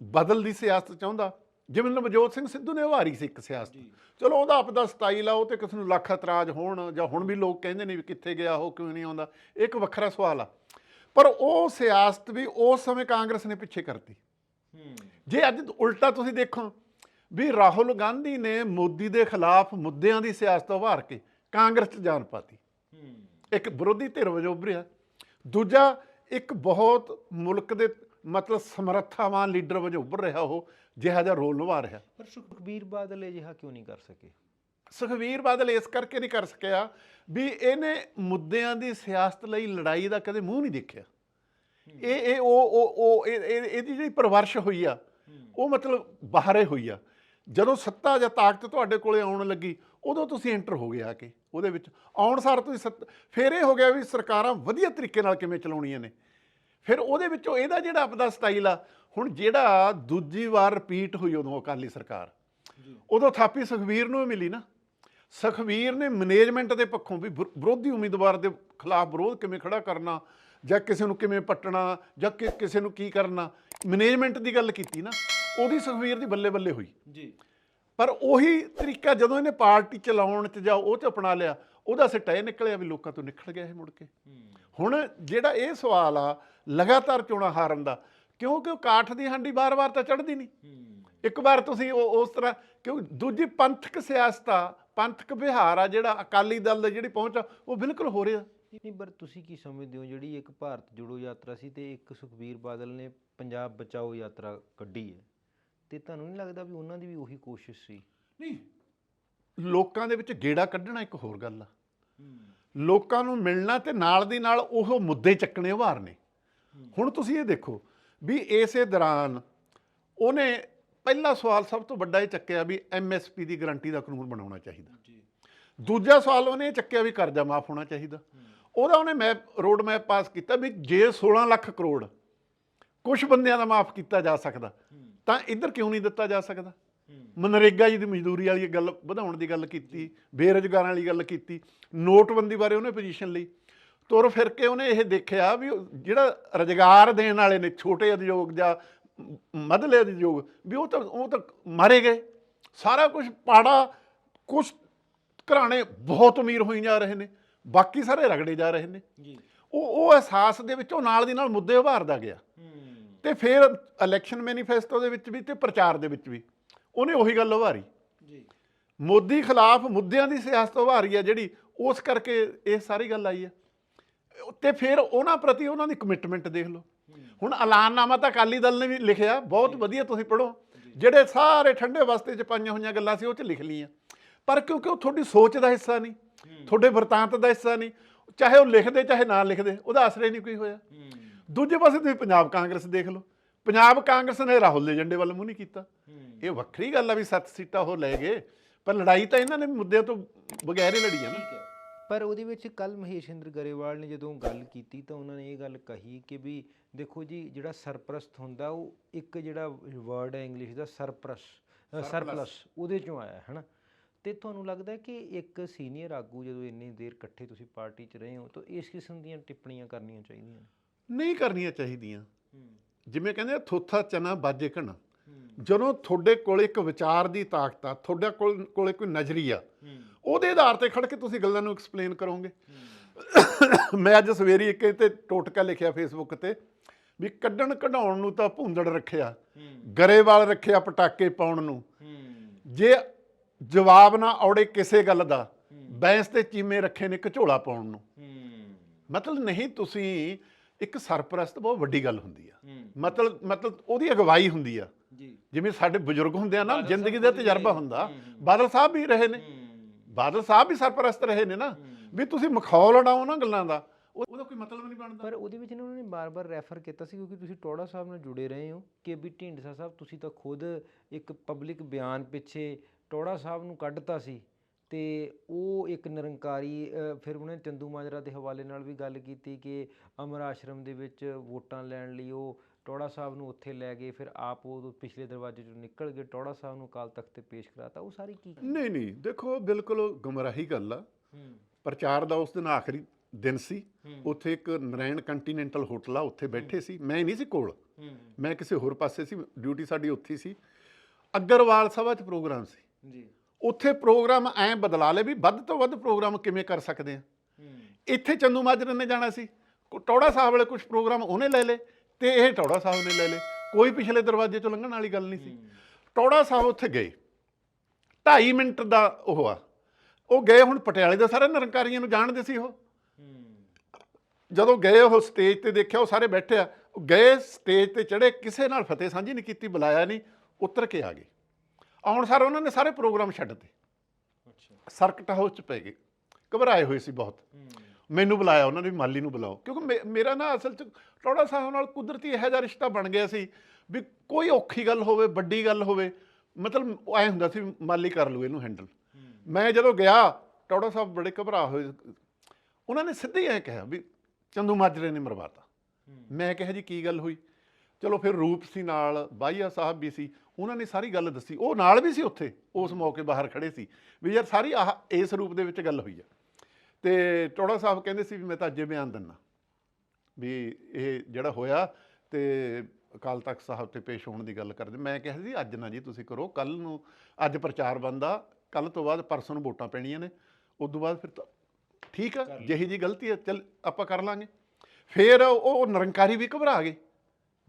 ਬਦਲਦੀ ਸਿਆਸਤ ਚਾਹੁੰਦਾ। ਜਿਵੇਂ ਨਵਜੋਤ ਸਿੰਘ ਸਿੱਧੂ ਨੇ ਉਭਾਰੀ ਸੀ ਇੱਕ ਸਿਆਸਤ। ਚਲੋ ਉਹਦਾ ਆਪਦਾ ਸਟਾਈਲ ਆ ਉਹ ਤੇ ਕਿਸੇ ਨੂੰ ਲੱਖ ਇਤਰਾਜ਼ ਹੋਣ ਜਾਂ ਹੁਣ ਵੀ ਲੋਕ ਕਹਿੰਦੇ ਨੇ ਵੀ ਕਿੱਥੇ ਗਿਆ ਉਹ ਕਿਉਂ ਨਹੀਂ ਆਉਂਦਾ। ਇੱਕ ਵੱਖਰਾ ਸਵਾਲ ਆ। ਪਰ ਉਹ ਸਿਆਸਤ ਵੀ ਉਸ ਸਮੇਂ ਕਾਂਗਰਸ ਨੇ ਪਿੱਛੇ ਕਰਤੀ। ਜੇ ਅੱਜ ਉਲਟਾ ਤੁਸੀਂ ਦੇਖੋ ਵੀ ਰਾਹੁਲ ਗਾਂਧੀ ਨੇ ਮੋਦੀ ਦੇ ਖਿਲਾਫ ਮੁੱਦਿਆਂ ਦੀ ਸਿਆਸਤ ਉਭਾਰ ਕੇ ਕਾਂਗਰਸ 'ਚ ਜਾਨ ਪਾਤੀ। ਇੱਕ ਵਿਰੋਧੀ ਧਿਰ ਵਜੋਂ ਉੱਭਰਿਆ। ਦੂਜਾ ਇੱਕ ਬਹੁਤ ਮੁਲਕ ਦੇ ਮਤਲਬ ਸਮਰੱਥਾਵਾਨ ਲੀਡਰ ਵਜੋਂ ਉੱਭਰ ਰਿਹਾ ਉਹ ਜਿਹਾ ਜਿਹਾ ਰੋਲ ਨਿਭਾ ਰਿਹਾ। ਪਰ ਸੁਖਬੀਰ ਬਾਦਲ ਅਜਿਹਾ ਕਿਉਂ ਨਹੀਂ ਕਰ ਸਕੇ? ਸੁਖਵੀਰ ਬਾਦਲ ਇਸ ਕਰਕੇ ਨਹੀਂ ਕਰ ਸਕਿਆ ਵੀ ਇਹਨੇ ਮੁੱਦਿਆਂ ਦੀ ਸਿਆਸਤ ਲਈ ਲੜਾਈ ਦਾ ਕਦੇ ਮੂੰਹ ਨਹੀਂ ਦੇਖਿਆ। ਇਹ ਇਹ ਉਹ ਉਹ ਉਹ ਇਹ- ਇਹ- ਇਹਦੀ ਜਿਹੜੀ ਪਰਵਰਸ਼ ਹੋਈ ਆ ਉਹ ਮਤਲਬ ਬਾਹਰੇ ਹੋਈ ਆ। ਜਦੋਂ ਸੱਤਾ ਜਾਂ ਤਾਕਤ ਤੁਹਾਡੇ ਕੋਲੇ ਆਉਣ ਲੱਗੀ ਉਦੋਂ ਤੁਸੀਂ ਐਂਟਰ ਹੋ ਗਏ ਆ ਕੇ ਉਹਦੇ ਵਿੱਚ। ਆਉਣ ਸਾਰ ਤੁਸੀਂ ਫਿਰ ਇਹ ਹੋ ਗਿਆ ਵੀ ਸਰਕਾਰਾਂ ਵਧੀਆ ਤਰੀਕੇ ਨਾਲ ਕਿਵੇਂ ਚਲਾਉਣੀਆਂ ਨੇ। ਫਿਰ ਉਹਦੇ ਵਿੱਚੋਂ ਇਹਦਾ ਜਿਹੜਾ ਆਪਦਾ ਸਟਾਈਲ ਆ ਹੁਣ ਜਿਹੜਾ ਦੂਜੀ ਵਾਰ ਰਿਪੀਟ ਹੋਈ ਉਦੋਂ ਅਕਾਲੀ ਸਰਕਾਰ। ਉਦੋਂ ਥਾਪੀ ਸੁਖਵੀਰ ਨੂੰ ਵੀ ਮਿਲੀ ਨਾ। ਸੁਖਵੀਰ ਨੇ ਮੈਨੇਜਮੈਂਟ ਦੇ ਪੱਖੋਂ ਵੀ ਵਿਰ- ਵਿਰੋਧੀ ਉਮੀਦਵਾਰ ਦੇ ਖਿਲਾਫ ਵਿਰੋਧ ਕਿਵੇਂ ਖੜਾ ਕਰਨਾ ਜਾਂ ਕਿਸੇ ਨੂੰ ਕਿਵੇਂ ਪੱਟਣਾ ਜਾਂ ਕਿ- ਕਿਸੇ ਨੂੰ ਕੀ ਕਰਨਾ ਮੈਨੇਜਮੈਂਟ ਦੀ ਗੱਲ ਕੀਤੀ ਨਾ ਉਹਦੀ ਸੁਖਵੀਰ ਦੀ ਬੱਲੇ ਬੱਲੇ ਹੋਈ। ਜੀ। ਪਰ ਉਹੀ ਤਰੀਕਾ ਜਦੋਂ ਇਹਨੇ ਪਾਰਟੀ ਚਲਾਉਣ ਚ ਜਾਂ ਉਹ ਚ ਅਪਣਾ ਲਿਆ ਉਹਦਾ ਸਿੱਟਾ ਇਹ ਨਿਕਲਿਆ ਵੀ ਲੋਕਾਂ ਤੋਂ ਨਿਕਲ ਗਿਆ ਇਹ ਮੁੜ ਕੇ। ਹੁਣ ਜਿਹੜਾ ਇਹ ਸਵਾਲ ਆ ਲਗਾਤਾਰ ਚੋਣਾਂ ਹਾਰਨ ਦਾ ਕਿਉਂਕਿ ਉਹ ਕਾਠ ਦੀ ਹਾਂਡੀ ਬਾਰ-ਬਾਰ ਤਾਂ ਚੜ੍ਹਦੀ ਨਹੀਂ। ਇੱਕ ਵਾਰ ਤੁਸੀਂ ਉਹ ਉਸ ਤਰ੍ਹਾਂ ਕਿਉਂ ਦੂਜੀ ਪੰਥਕ ਸਿਆਸਤ ਆ ਪੰਥਕ ਵਿਹਾਰ ਆ ਜਿਹੜਾ ਅਕਾਲੀ ਦਲ ਦੀ ਜਿਹੜੀ ਪਹੁੰਚ ਆ ਉਹ ਬਿਲਕੁਲ ਹੋ ਰਿਹਾ। ਨਹੀਂ ਪਰ ਤੁਸੀਂ ਕੀ ਸਮਝਦੇ ਹੋ ਜਿਹੜੀ ਇੱਕ ਭਾਰਤ ਜੋੜੋ ਯਾਤਰਾ ਸੀ ਤੇ ਇੱਕ ਸੁਖਬੀਰ ਬਾਦਲ ਨੇ ਪੰਜਾਬ ਬਚਾਓ ਯਾਤਰਾ ਕੱਢੀ ਹੈ? ਤੇ ਤੁਹਾਨੂੰ ਨਹੀਂ ਲੱਗਦਾ ਵੀ ਉਹਨਾਂ ਦੀ ਵੀ ਉਹੀ ਕੋਸ਼ਿਸ਼ ਸੀ? ਨਹੀਂ ਲੋਕਾਂ ਦੇ ਵਿੱਚ ਗੇੜਾ ਕੱਢਣਾ ਇੱਕ ਹੋਰ ਗੱਲ ਆ। ਲੋਕਾਂ ਨੂੰ ਮਿਲਣਾ ਤੇ ਨਾਲ ਦੀ ਨਾਲ ਉਹ ਮੁੱਦੇ ਚੱਕਣੇ ਉਭਾਰਨੇ। ਹੁਣ ਤੁਸੀਂ ਇਹ ਦੇਖੋ ਵੀ ਇਸੇ ਦੌਰਾਨ ਉਹਨੇ ਪਹਿਲਾ ਸਵਾਲ ਸਭ ਤੋਂ ਵੱਡਾ ਇਹ ਚੱਕਿਆ ਵੀ ਐਮਐਸਪੀ ਦੀ ਗਾਰੰਟੀ ਦਾ ਕਾਨੂੰਨ ਬਣਾਉਣਾ ਚਾਹੀਦਾ। ਦੂਜਾ ਸਵਾਲ ਉਹਨੇ ਇਹ ਚੱਕਿਆ ਵੀ ਕਰਜ਼ਾ ਮਾਫ ਹੋਣਾ ਚਾਹੀਦਾ। ਉਹਦਾ ਉਹਨੇ ਮੈਪ ਰੋਡ ਮੈਪ ਪਾਸ ਕੀਤਾ ਵੀ ਜੇ 16 ਲੱਖ ਕਰੋੜ ਕੁਝ ਬੰਦਿਆਂ ਦਾ ਮਾਫ ਕੀਤਾ ਜਾ ਸਕਦਾ ਤਾਂ ਇੱਧਰ ਕਿਉਂ ਨਹੀਂ ਦਿੱਤਾ ਜਾ ਸਕਦਾ? ਮਨਰੇਗਾ ਜੀ ਦੀ ਮਜ਼ਦੂਰੀ ਵਾਲੀ ਗੱਲ ਵਧਾਉਣ ਦੀ ਗੱਲ ਕੀਤੀ ਬੇਰੁਜ਼ਗਾਰਾਂ ਵਾਲੀ ਗੱਲ ਕੀਤੀ ਨੋਟਬੰਦੀ ਬਾਰੇ ਉਹਨੇ ਪੋਜੀਸ਼ਨ ਲਈ। ਤੁਰ ਫਿਰ ਕੇ ਉਹਨੇ ਇਹ ਦੇਖਿਆ ਵੀ ਉਹ ਜਿਹੜਾ ਰੁਜ਼ਗਾਰ ਦੇਣ ਵਾਲੇ ਨੇ ਛੋਟੇ ਉਦਯੋਗ ਜਾਂ ਮੱਧਲੇ ਉਦਯੋਗ ਵੀ ਉਹ ਤਾਂ ਉਹ ਤਾਂ ਮਾਰੇ ਗਏ। ਸਾਰਾ ਕੁਝ ਪਾੜਾ ਕੁਝ ਘਰਾਣੇ ਬਹੁਤ ਅਮੀਰ ਹੋਈ ਜਾ ਰਹੇ ਨੇ ਬਾਕੀ ਸਾਰੇ ਰਗੜੇ ਜਾ ਰਹੇ ਨੇ। ਜੀ। ਉਹ ਉਹ ਅਹਿਸਾਸ ਦੇ ਵਿੱਚੋਂ ਨਾਲ ਦੀ ਨਾਲ ਮੁੱਦੇ ਉਭਾਰਦਾ ਗਿਆ। ਤੇ ਫਿਰ ਇਲੈਕਸ਼ਨ ਮੈਨੀਫੈਸਟੋ ਦੇ ਵਿੱਚ ਵੀ ਤੇ ਪ੍ਰਚਾਰ ਦੇ ਵਿੱਚ ਵੀ ਉਹਨੇ ਉਹੀ ਗੱਲ ਉਭਾਰੀ। ਜੀ। ਮੋਦੀ ਖਿਲਾਫ ਮੁੱਦਿਆਂ ਦੀ ਸਿਆਸਤ ਉਭਾਰੀ ਹੈ ਜਿਹੜੀ ਉਸ ਕਰਕੇ ਇਹ ਸਾਰੀ ਗੱਲ ਆਈ ਹੈ ਤੇ ਫਿਰ ਉਹਨਾਂ ਪ੍ਰਤੀ ਉਹਨਾਂ ਦੀ ਕਮਿਟਮੈਂਟ ਦੇਖ ਲਓ। ਹੁਣ ਐਲਾਨਨਾਮਾ ਤਾਂ ਅਕਾਲੀ ਦਲ ਨੇ ਵੀ ਲਿਖਿਆ ਬਹੁਤ ਵਧੀਆ ਤੁਸੀਂ ਪੜੋ ਜਿਹੜੇ ਸਾਰੇ ਠੰਡੇ ਵਾਸਤੇ ਚ ਪਾਈਆਂ ਹੋਈਆਂ ਗੱਲਾਂ ਸੀ ਉਹ ਚ ਲਿਖ ਲਈਆਂ। ਪਰ ਕਿਉਂਕਿ ਉਹ ਤੁਹਾਡੀ ਸੋਚ ਦਾ ਹਿੱਸਾ ਨਹੀਂ ਤੁਹਾਡੇ ਵਰਤਾਂਤ ਦਾ ਹਿੱਸਾ ਨਹੀਂ ਚਾਹੇ ਉਹ ਲਿਖਦੇ ਚਾਹੇ ਨਾ ਲਿਖਦੇ ਉਹਦਾ ਅਸਰ ਹੀ ਨਹੀਂ ਕੋਈ ਹੋਇਆ। ਦੂਜੇ ਪਾਸੇ ਤੁਸੀਂ ਪੰਜਾਬ ਕਾਂਗਰਸ ਦੇਖ ਲਓ। ਪੰਜਾਬ ਕਾਂਗਰਸ ਨੇ ਰਾਹੁਲ ਦੇ ਏਜੰਡੇ ਵੱਲ ਮੂੰਹ ਨਹੀਂ ਕੀਤਾ। ਇਹ ਵੱਖਰੀ ਗੱਲ ਆ ਵੀ ਸੱਤ ਸੀਟਾਂ ਉਹ ਲੈ ਗਏ ਪਰ ਲੜਾਈ ਤਾਂ ਇਹਨਾਂ ਨੇ ਮੁੱਦਿਆਂ ਤੋਂ ਬਗੈਰ ਹੀ ਲੜੀ ਆ ਨਾ। ਪਰ ਉਹਦੇ ਵਿੱਚ ਕੱਲ ਮਹੇਸ਼ਿੰਦਰ ਗਰੇਵਾਲ ਨੇ ਜਦੋਂ ਗੱਲ ਕੀਤੀ ਤਾਂ ਉਹਨਾਂ ਨੇ ਇਹ ਗੱਲ ਕਹੀ ਕਿ ਵੀ ਦੇਖੋ ਜੀ ਜਿਹੜਾ ਸਰਪ੍ਰਸਤ ਹੁੰਦਾ ਉਹ ਇੱਕ ਜਿਹੜਾ ਵਰਡ ਹੈ ਇੰਗਲਿਸ਼ ਦਾ ਸਰਪ੍ਰਸ ਸਰਪਲਸ ਉਹਦੇ ਚੋਂ ਆਇਆ ਹੈ ਨਾ ਤੇ ਤੁਹਾਨੂੰ ਲੱਗਦਾ ਕਿ ਇੱਕ ਸੀਨੀਅਰ ਆਗੂ ਜਦੋਂ ਇੰਨੀ ਦੇਰ ਇਕੱਠੇ ਤੁਸੀਂ ਪਾਰਟੀ 'ਚ ਰਹੇ ਹੋ ਤਾਂ ਇਸ ਕਿਸਮ ਦੀਆਂ ਟਿੱਪਣੀਆਂ ਕਰਨੀਆਂ ਚਾਹੀਦੀਆਂ ਨਹੀਂ ਕਰਨੀਆਂ ਚਾਹੀਦੀਆਂ। ਜਿਵੇਂ ਕਹਿੰਦੇ ਥੋਥਾ ਚਨਾ ਬਾਜੇ ਘਣਾ ਜਦੋਂ ਤੁਹਾਡੇ ਕੋਲ ਇੱਕ ਵਿਚਾਰ ਦੀ ਤਾਕਤ ਆ ਤੁਹਾਡੇ ਕੋਲ ਕੋਲੇ ਕੋਈ ਨਜ਼ਰੀਆ ਉਹਦੇ ਆਧਾਰ ਤੇ ਖੜ ਕੇ ਤੁਸੀਂ ਗੱਲਾਂ ਨੂੰ ਐਕਸਪਲੇਨ ਕਰੋਗੇ। ਮੈਂ ਅੱਜ ਸਵੇਰੀ ਇੱਕ ਤੇ ਟੋਟਕਾ ਲਿਖਿਆ ਫੇਸਬੁੱਕ ਤੇ ਵੀ ਕੱਢਣ ਕਢਾਉਣ ਨੂੰ ਤਾਂ ਭੁੰਦੜ ਰੱਖਿਆ ਗਰੇਵਾਲ ਰੱਖਿਆ ਪਟਾਕੇ ਪਾਉਣ ਨੂੰ। ਜੇ ਜਵਾਬ ਨਾ ਔੜੇ ਕਿਸੇ ਗੱਲ ਦਾ ਬੈਂਸ ਤੇ ਚੀਮੇ ਰੱਖੇ ਨੇ ਘਚੋਲਾ ਪਾਉਣ ਨੂੰ। ਮਤਲਬ ਨਹੀਂ ਤੁਸੀਂ ਇੱਕ ਸਰਪ੍ਰਸਤ ਬਹੁਤ ਵੱਡੀ ਗੱਲ ਹੁੰਦੀ ਆ। ਮਤਲਬ ਮਤਲਬ ਉਹਦੀ ਅਗਵਾਈ ਹੁੰਦੀ ਆ। ਜਿਵੇਂ ਸਾਡੇ ਬਜ਼ੁਰਗ ਹੁੰਦੇ ਆ ਨਾ ਜ਼ਿੰਦਗੀ ਦਾ ਤਜਰਬਾ ਹੁੰਦਾ ਬਾਦਲ ਸਾਹਿਬ ਵੀ ਰਹੇ ਨੇ। ਬਾਦਲ ਸਾਹਿਬ ਵੀ ਸਰਪ੍ਰਸਤ ਰਹੇ ਨੇ ਨਾ ਵੀ ਤੁਸੀਂ ਮਖੌਲ ਉਡਾਓ ਨਾ ਗੱਲਾਂ ਦਾ। ਉਹ- ਉਹਦਾ ਕੋਈ ਮਤਲਬ ਨਹੀਂ ਬਣਦਾ। ਪਰ ਉਹਦੇ ਵਿੱਚ ਨਾ ਉਹਨਾਂ ਨੇ ਬਾਰ-ਬਾਰ ਰੈਫਰ ਕੀਤਾ ਸੀ ਕਿਉਂਕਿ ਤੁਸੀਂ ਟੋੜਾ ਸਾਹਿਬ ਨਾਲ ਜੁੜੇ ਰਹੇ ਹੋ ਕਿ ਵੀ ਢੀਂਡਸਾ ਸਾਹਿਬ ਤੁਸੀਂ ਤਾਂ ਖੁਦ ਇੱਕ ਪਬਲਿਕ ਬਿਆਨ ਪਿੱਛੇ ਟੋੜਾ ਸਾਹਿਬ ਨੂੰ ਕੱਢਤਾ ਸੀ ਤੇ ਉਹ ਇੱਕ ਨਿਰੰਕਾਰੀ ਫਿਰ ਉਹਨੇ ਚੰਦੂ ਮਾਜਰਾ ਦੇ ਹਵਾਲੇ ਨਾਲ ਵੀ ਗੱਲ ਕੀਤੀ ਕਿ ਅਮਰ ਆਸ਼ਰਮ ਦੇ ਵਿੱਚ ਵੋਟਾਂ ਲੈਣ ਲਈ ਉਹ ਟੋੜਾ ਸਾਹਿਬ ਨੂੰ ਉੱਥੇ ਲੈ ਗਏ ਫਿਰ ਆਪ ਉਹ ਪਿਛਲੇ ਦਰਵਾਜ਼ੇ ਚੋਂ ਨਿਕਲ ਗਏ ਟੋੜਾ ਸਾਹਿਬ ਨੂੰ ਅਕਾਲ ਤਖਤ ਤੇ ਪੇਸ਼ ਕਰਾਤਾ। ਉਹ ਸਾਰੀ ਕੀ ਨਹੀਂ ਨਹੀਂ ਦੇਖੋ ਬਿਲਕੁਲ ਗੁੰਮਰਾਹੀ ਗੱਲ ਆ। ਪ੍ਰਚਾਰ ਦਾ ਉਸ ਦਿਨ ਆਖਰੀ ਦਿਨ ਸੀ। ਉੱਥੇ ਇੱਕ ਨਰੈਣ ਕੰਟੀਨੈਂਟਲ ਹੋਟਲ ਆ ਉੱਥੇ ਬੈਠੇ ਸੀ। ਮੈਂ ਨਹੀਂ ਸੀ ਕੋਲ। ਮੈਂ ਕਿਸੇ ਹੋਰ ਪਾਸੇ ਸੀ ਡਿਊਟੀ ਸਾਡੀ ਉੱਥੇ ਸੀ। ਅਗਰਵਾਲ ਸਭਾ 'ਚ ਪ੍ਰੋਗਰਾਮ ਸੀ। ਜੀ। ਉੱਥੇ ਪ੍ਰੋਗਰਾਮ ਐ ਬਦਲਾ ਲਏ ਵੀ ਵੱਧ ਤੋਂ ਵੱਧ ਪ੍ਰੋਗਰਾਮ ਕਿਵੇਂ ਕਰ ਸਕਦੇ ਆ। ਇੱਥੇ ਚੰਦੂ ਮਾਜਰੇ ਨੇ ਜਾਣਾ ਸੀ। ਟੌੜਾ ਸਾਹਿਬ ਵਾਲੇ ਕੁਝ ਪ੍ਰੋਗਰਾਮ ਉਹਨੇ ਲੈ ਲਏ। ਤੇ ਇਹ ਟੌੜਾ ਸਾਹਿਬ ਨੇ ਲੈ ਲਏ। ਕੋਈ ਪਿਛਲੇ ਦਰਵਾਜ਼ੇ ਚੋਂ ਲੰਘਣ ਵਾਲੀ ਗੱਲ ਨਹੀਂ ਸੀ। ਟੌੜਾ ਸਾਹਿਬ ਉੱਥੇ ਗਏ। 2.5 ਮਿੰਟ ਦਾ ਉਹ ਆ। ਉਹ ਗਏ ਹੁਣ ਪਟਿਆਲੇ ਦੇ ਸਾਰੇ ਨਿਰੰਕਾਰੀਆਂ ਨੂੰ ਜਾਣਦੇ ਸੀ ਉਹ। ਜਦੋਂ ਗਏ ਉਹ ਸਟੇਜ ਤੇ ਦੇਖਿਆ ਉਹ ਸਾਰੇ ਬੈਠੇ ਆ। ਉਹ ਗਏ ਸਟੇਜ ਤੇ ਚੜੇ ਕਿਸੇ ਨਾਲ ਫਤਿਹ ਸਾਂਝੀ ਨਹੀਂ ਕੀਤੀ ਬੁਲਾਇਆ ਨਹੀਂ ਉਤਰ ਕੇ ਆ ਗਏ। ਆਉਣ ਸਾਰ ਉਹਨਾਂ ਨੇ ਸਾਰੇ ਪ੍ਰੋਗਰਾਮ ਛੱਡ ਤੇ ਅੱਛਾ। ਸਰਕਟ ਹਾਊਸ ਚ ਪੈ ਗਏ। ਘਬਰਾਏ ਹੋਏ ਸੀ ਬਹੁਤ। ਮੈਨੂੰ ਬੁਲਾਇਆ ਉਹਨਾਂ ਨੇ ਵੀ ਮਾਲੀ ਨੂੰ ਬੁਲਾਓ। ਕਿਉਂਕਿ ਮੇ- ਮੇਰਾ ਨਾ ਅਸਲ ਚ ਟੋੜਾ ਸਾਹਿਬ ਨਾਲ ਕੁਦਰਤੀ ਇਹੋ ਜਿਹਾ ਰਿਸ਼ਤਾ ਬਣ ਗਿਆ ਸੀ ਵੀ ਕੋਈ ਔਖੀ ਗੱਲ ਹੋਵੇ ਵੱਡੀ ਗੱਲ ਹੋਵੇ ਮਤਲਬ ਐ ਹੁੰਦਾ ਸੀ ਵੀ ਮਾਲੀ ਕਰ ਲੂ ਇਹਨੂੰ ਹੈਂਡਲ ਮੈਂ ਜਦੋਂ ਗਿਆ ਟੋੜਾ ਸਾਹਿਬ ਬੜੇ ਘਬਰਾ ਹੋਏ। ਉਹਨਾਂ ਨੇ ਸਿੱਧੇ ਐ ਕਿਹਾ ਵੀ ਚੰਦੂ ਮਾਜਰੇ ਨੇ ਮਰਵਾਤਾ। ਮੈਂ ਕਿਹਾ ਜੀ ਕੀ ਗੱਲ ਹੋਈ? ਚਲੋ ਫਿਰ ਰੂਪ ਸੀ ਨਾਲ ਬਾਈਆ ਸਾਹਿਬ ਵੀ ਸੀ ਉਹਨਾਂ ਨੇ ਸਾਰੀ ਗੱਲ ਦੱਸੀ। ਉਹ ਨਾਲ ਵੀ ਸੀ ਉੱਥੇ ਉਸ ਮੌਕੇ ਬਾਹਰ ਖੜੇ ਸੀ। ਵੀ ਯਾਰ ਸਾਰੀ ਆਹ ਇਸ ਰੂਪ ਦੇ ਵਿੱਚ ਗੱਲ ਹੋਈ ਆ। ਤੇ ਟੋੜਾ ਸਾਹਿਬ ਕਹਿੰਦੇ ਸੀ ਵੀ ਮੈਂ ਤਾਂ ਅੱਜੇ ਬਿਆਨ ਦਿੰਨਾ ਵੀ ਇਹ ਜਿਹੜਾ ਹੋਇਆ ਤੇ ਅਕਾਲ ਤਖਤ ਸਾਹਿਬ ਤੇ ਪੇਸ਼ ਹੋਣ ਦੀ ਗੱਲ ਕਰਦੇ ਮੈਂ ਕਿਹਾ ਸੀ ਅੱਜ ਨਾ ਜੀ ਤੁਸੀਂ ਕਰੋ ਕੱਲ ਨੂੰ ਅੱਜ ਪ੍ਰਚਾਰ ਬੰਦਾ ਕੱਲ ਤੋਂ ਬਾਅਦ ਪਰਸੋਂ ਨੂੰ ਵੋਟਾਂ ਪੈਣੀਆਂ ਨੇ ਉਸ ਤੋਂ ਬਾਅਦ ਫਿਰ ਤਾਂ ਠੀਕ ਆ ਜਿਹੀ ਜੀ ਗਲਤੀ ਹੈ ਚਲ ਆਪਾਂ ਕਰ ਲਾਂਗੇ। ਫਿਰ ਉਹ ਨਿਰੰਕਾਰੀ ਵੀ ਘਬਰਾ ਗਏ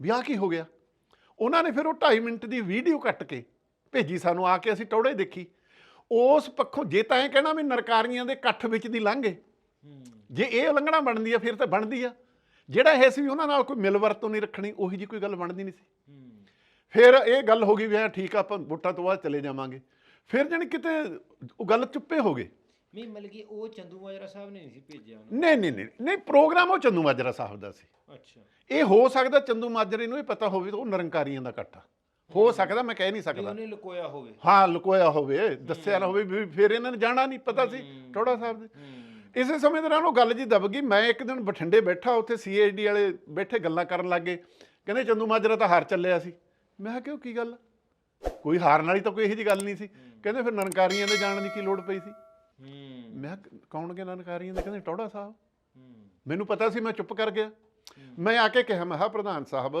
ਵੀ ਆਹ ਕੀ ਹੋ ਗਿਆ? ਉਹਨਾਂ ਨੇ ਫਿਰ ਉਹ 2.5 ਮਿੰਟ ਦੀ ਵੀਡੀਓ ਕੱਟ ਕੇ ਭੇਜੀ ਸਾਨੂੰ ਆ ਕੇ ਅਸੀਂ ਟੌੜੇ ਦੇਖੀ। ਉਸ ਪੱਖੋਂ ਜੇ ਤਾਂ ਇਹ ਕਹਿਣਾ ਵੀ ਨਰਕਾਰੀਆਂ ਦੇ ਇਕੱਠ ਵਿੱਚ ਦੀ ਲੰਘੇ। ਜੇ ਇਹ ਉਲੰਘਣਾ ਬਣਦੀ ਆ ਫਿਰ ਤਾਂ ਬਣਦੀ ਆ। ਜਿਹੜਾ ਇਹ ਸੀ ਵੀ ਉਹਨਾਂ ਨਾਲ ਕੋਈ ਮਿਲਵਰਤੋਂ ਨਹੀਂ ਰੱਖਣੀ ਉਹੀ ਜੀ ਕੋਈ ਗੱਲ ਬਣਦੀ ਨਹੀਂ ਸੀ। ਫਿਰ ਇਹ ਗੱਲ ਹੋ ਗਈ ਵੀ ਹਾਂ ਠੀਕ ਆ ਆਪਾਂ ਵੋਟਾਂ ਤੋਂ ਬਾਅਦ ਚਲੇ ਜਾਵਾਂਗੇ। ਫਿਰ ਜਾਣੀ ਕਿਤੇ ਉਹ ਗੱਲ ਚੁੱਪੇ ਹੋ ਗਏ। ਨਹੀਂ ਮਤਲਬ ਕਿ ਉਹ ਚੰਦੂ ਮਾਜਰਾ ਸਾਹਿਬ ਨੇ ਨਹੀਂ ਸੀ ਭੇਜਿਆ ਨਹੀਂ ਨਹੀਂ ਨਹੀਂ ਨਹੀਂ ਪ੍ਰੋਗਰਾਮ ਉਹ ਚੰਦੂ ਮਾਜਰਾ ਸਾਹਿਬ ਦਾ ਸੀ। ਅੱਛਾ। ਇਹ ਹੋ ਸਕਦਾ ਚੰਦੂ ਮਾਜਰੇ ਨੂੰ ਇਹ ਪਤਾ ਹੋਵੇ ਤਾਂ ਉਹ ਨਿਰੰਕਾਰੀਆਂ ਦਾ ਇਕੱਠ ਆ। ਹੋ ਸਕਦਾ ਮੈਂ ਕਹਿ ਨਹੀਂ ਵੀ ਸਕਦਾ ਉਹਨੇ ਲੁਕੋਇਆ ਹੋਵੇ। ਹਾਂ ਲੁਕੋਇਆ ਹੋਵੇ ਦੱਸਿਆ ਨਾ ਹੋਵੇ ਵੀ ਫਿਰ ਇਹਨਾਂ ਨੇ ਜਾਣਾ ਨਹੀਂ ਪਤਾ ਸੀ ਟੋੜਾ ਸਾਹਿਬ ਦੇ। ਹੂੰ। ਇਸੇ ਸਮੇਂ ਦੌਰਾਨ ਉਹ ਗੱਲ ਜੀ ਦਬ ਗਈ ਮੈਂ ਇੱਕ ਦਿਨ ਬਠਿੰਡੇ ਬੈਠਾ ਉੱਥੇ ਸੀਆਈਡੀ ਵਾਲੇ ਬੈਠੇ ਗੱਲਾਂ ਕਰਨ ਲੱਗੇ। ਕਹਿੰਦੇ ਚੰਦੂ ਮਾਜਰਾ ਤਾਂ ਹਾਰ ਚੱਲਿਆ ਸੀ। ਮੈਂ ਕਿਹਾ ਕਿਉਂ ਕੀ ਗੱਲ? ਕੋਈ ਹਾਰਨ ਵਾਲੀ ਤਾਂ ਕੋਈ ਇਹੋ ਜਿਹੀ ਗੱਲ ਨਹੀਂ ਸੀ। ਕਹਿੰਦੇ ਫਿਰ ਨਨਕਾਰੀਆਂ ਦੇ ਜਾਣ ਦੀ ਕੀ ਲੋੜ ਪਈ ਸੀ? ਹੂੰ। ਮੈਂ ਕਿਹਾ ਕੌਣ ਕੇ ਨਨਕਾਰੀਆਂ ਦੇ? ਕਹਿੰਦੇ ਟੌੜਾ ਸਾਹਿਬ। ਹੂੰ। ਮੈਨੂੰ ਪਤਾ ਸੀ ਮੈਂ ਚੁੱਪ ਕਰ ਗਿਆ। ਮੈਂ ਆ ਕੇ ਕਿਹਾ ਮੈਂ ਕਿਹਾ ਪ੍ਰਧਾਨ ਸਾਹਿਬ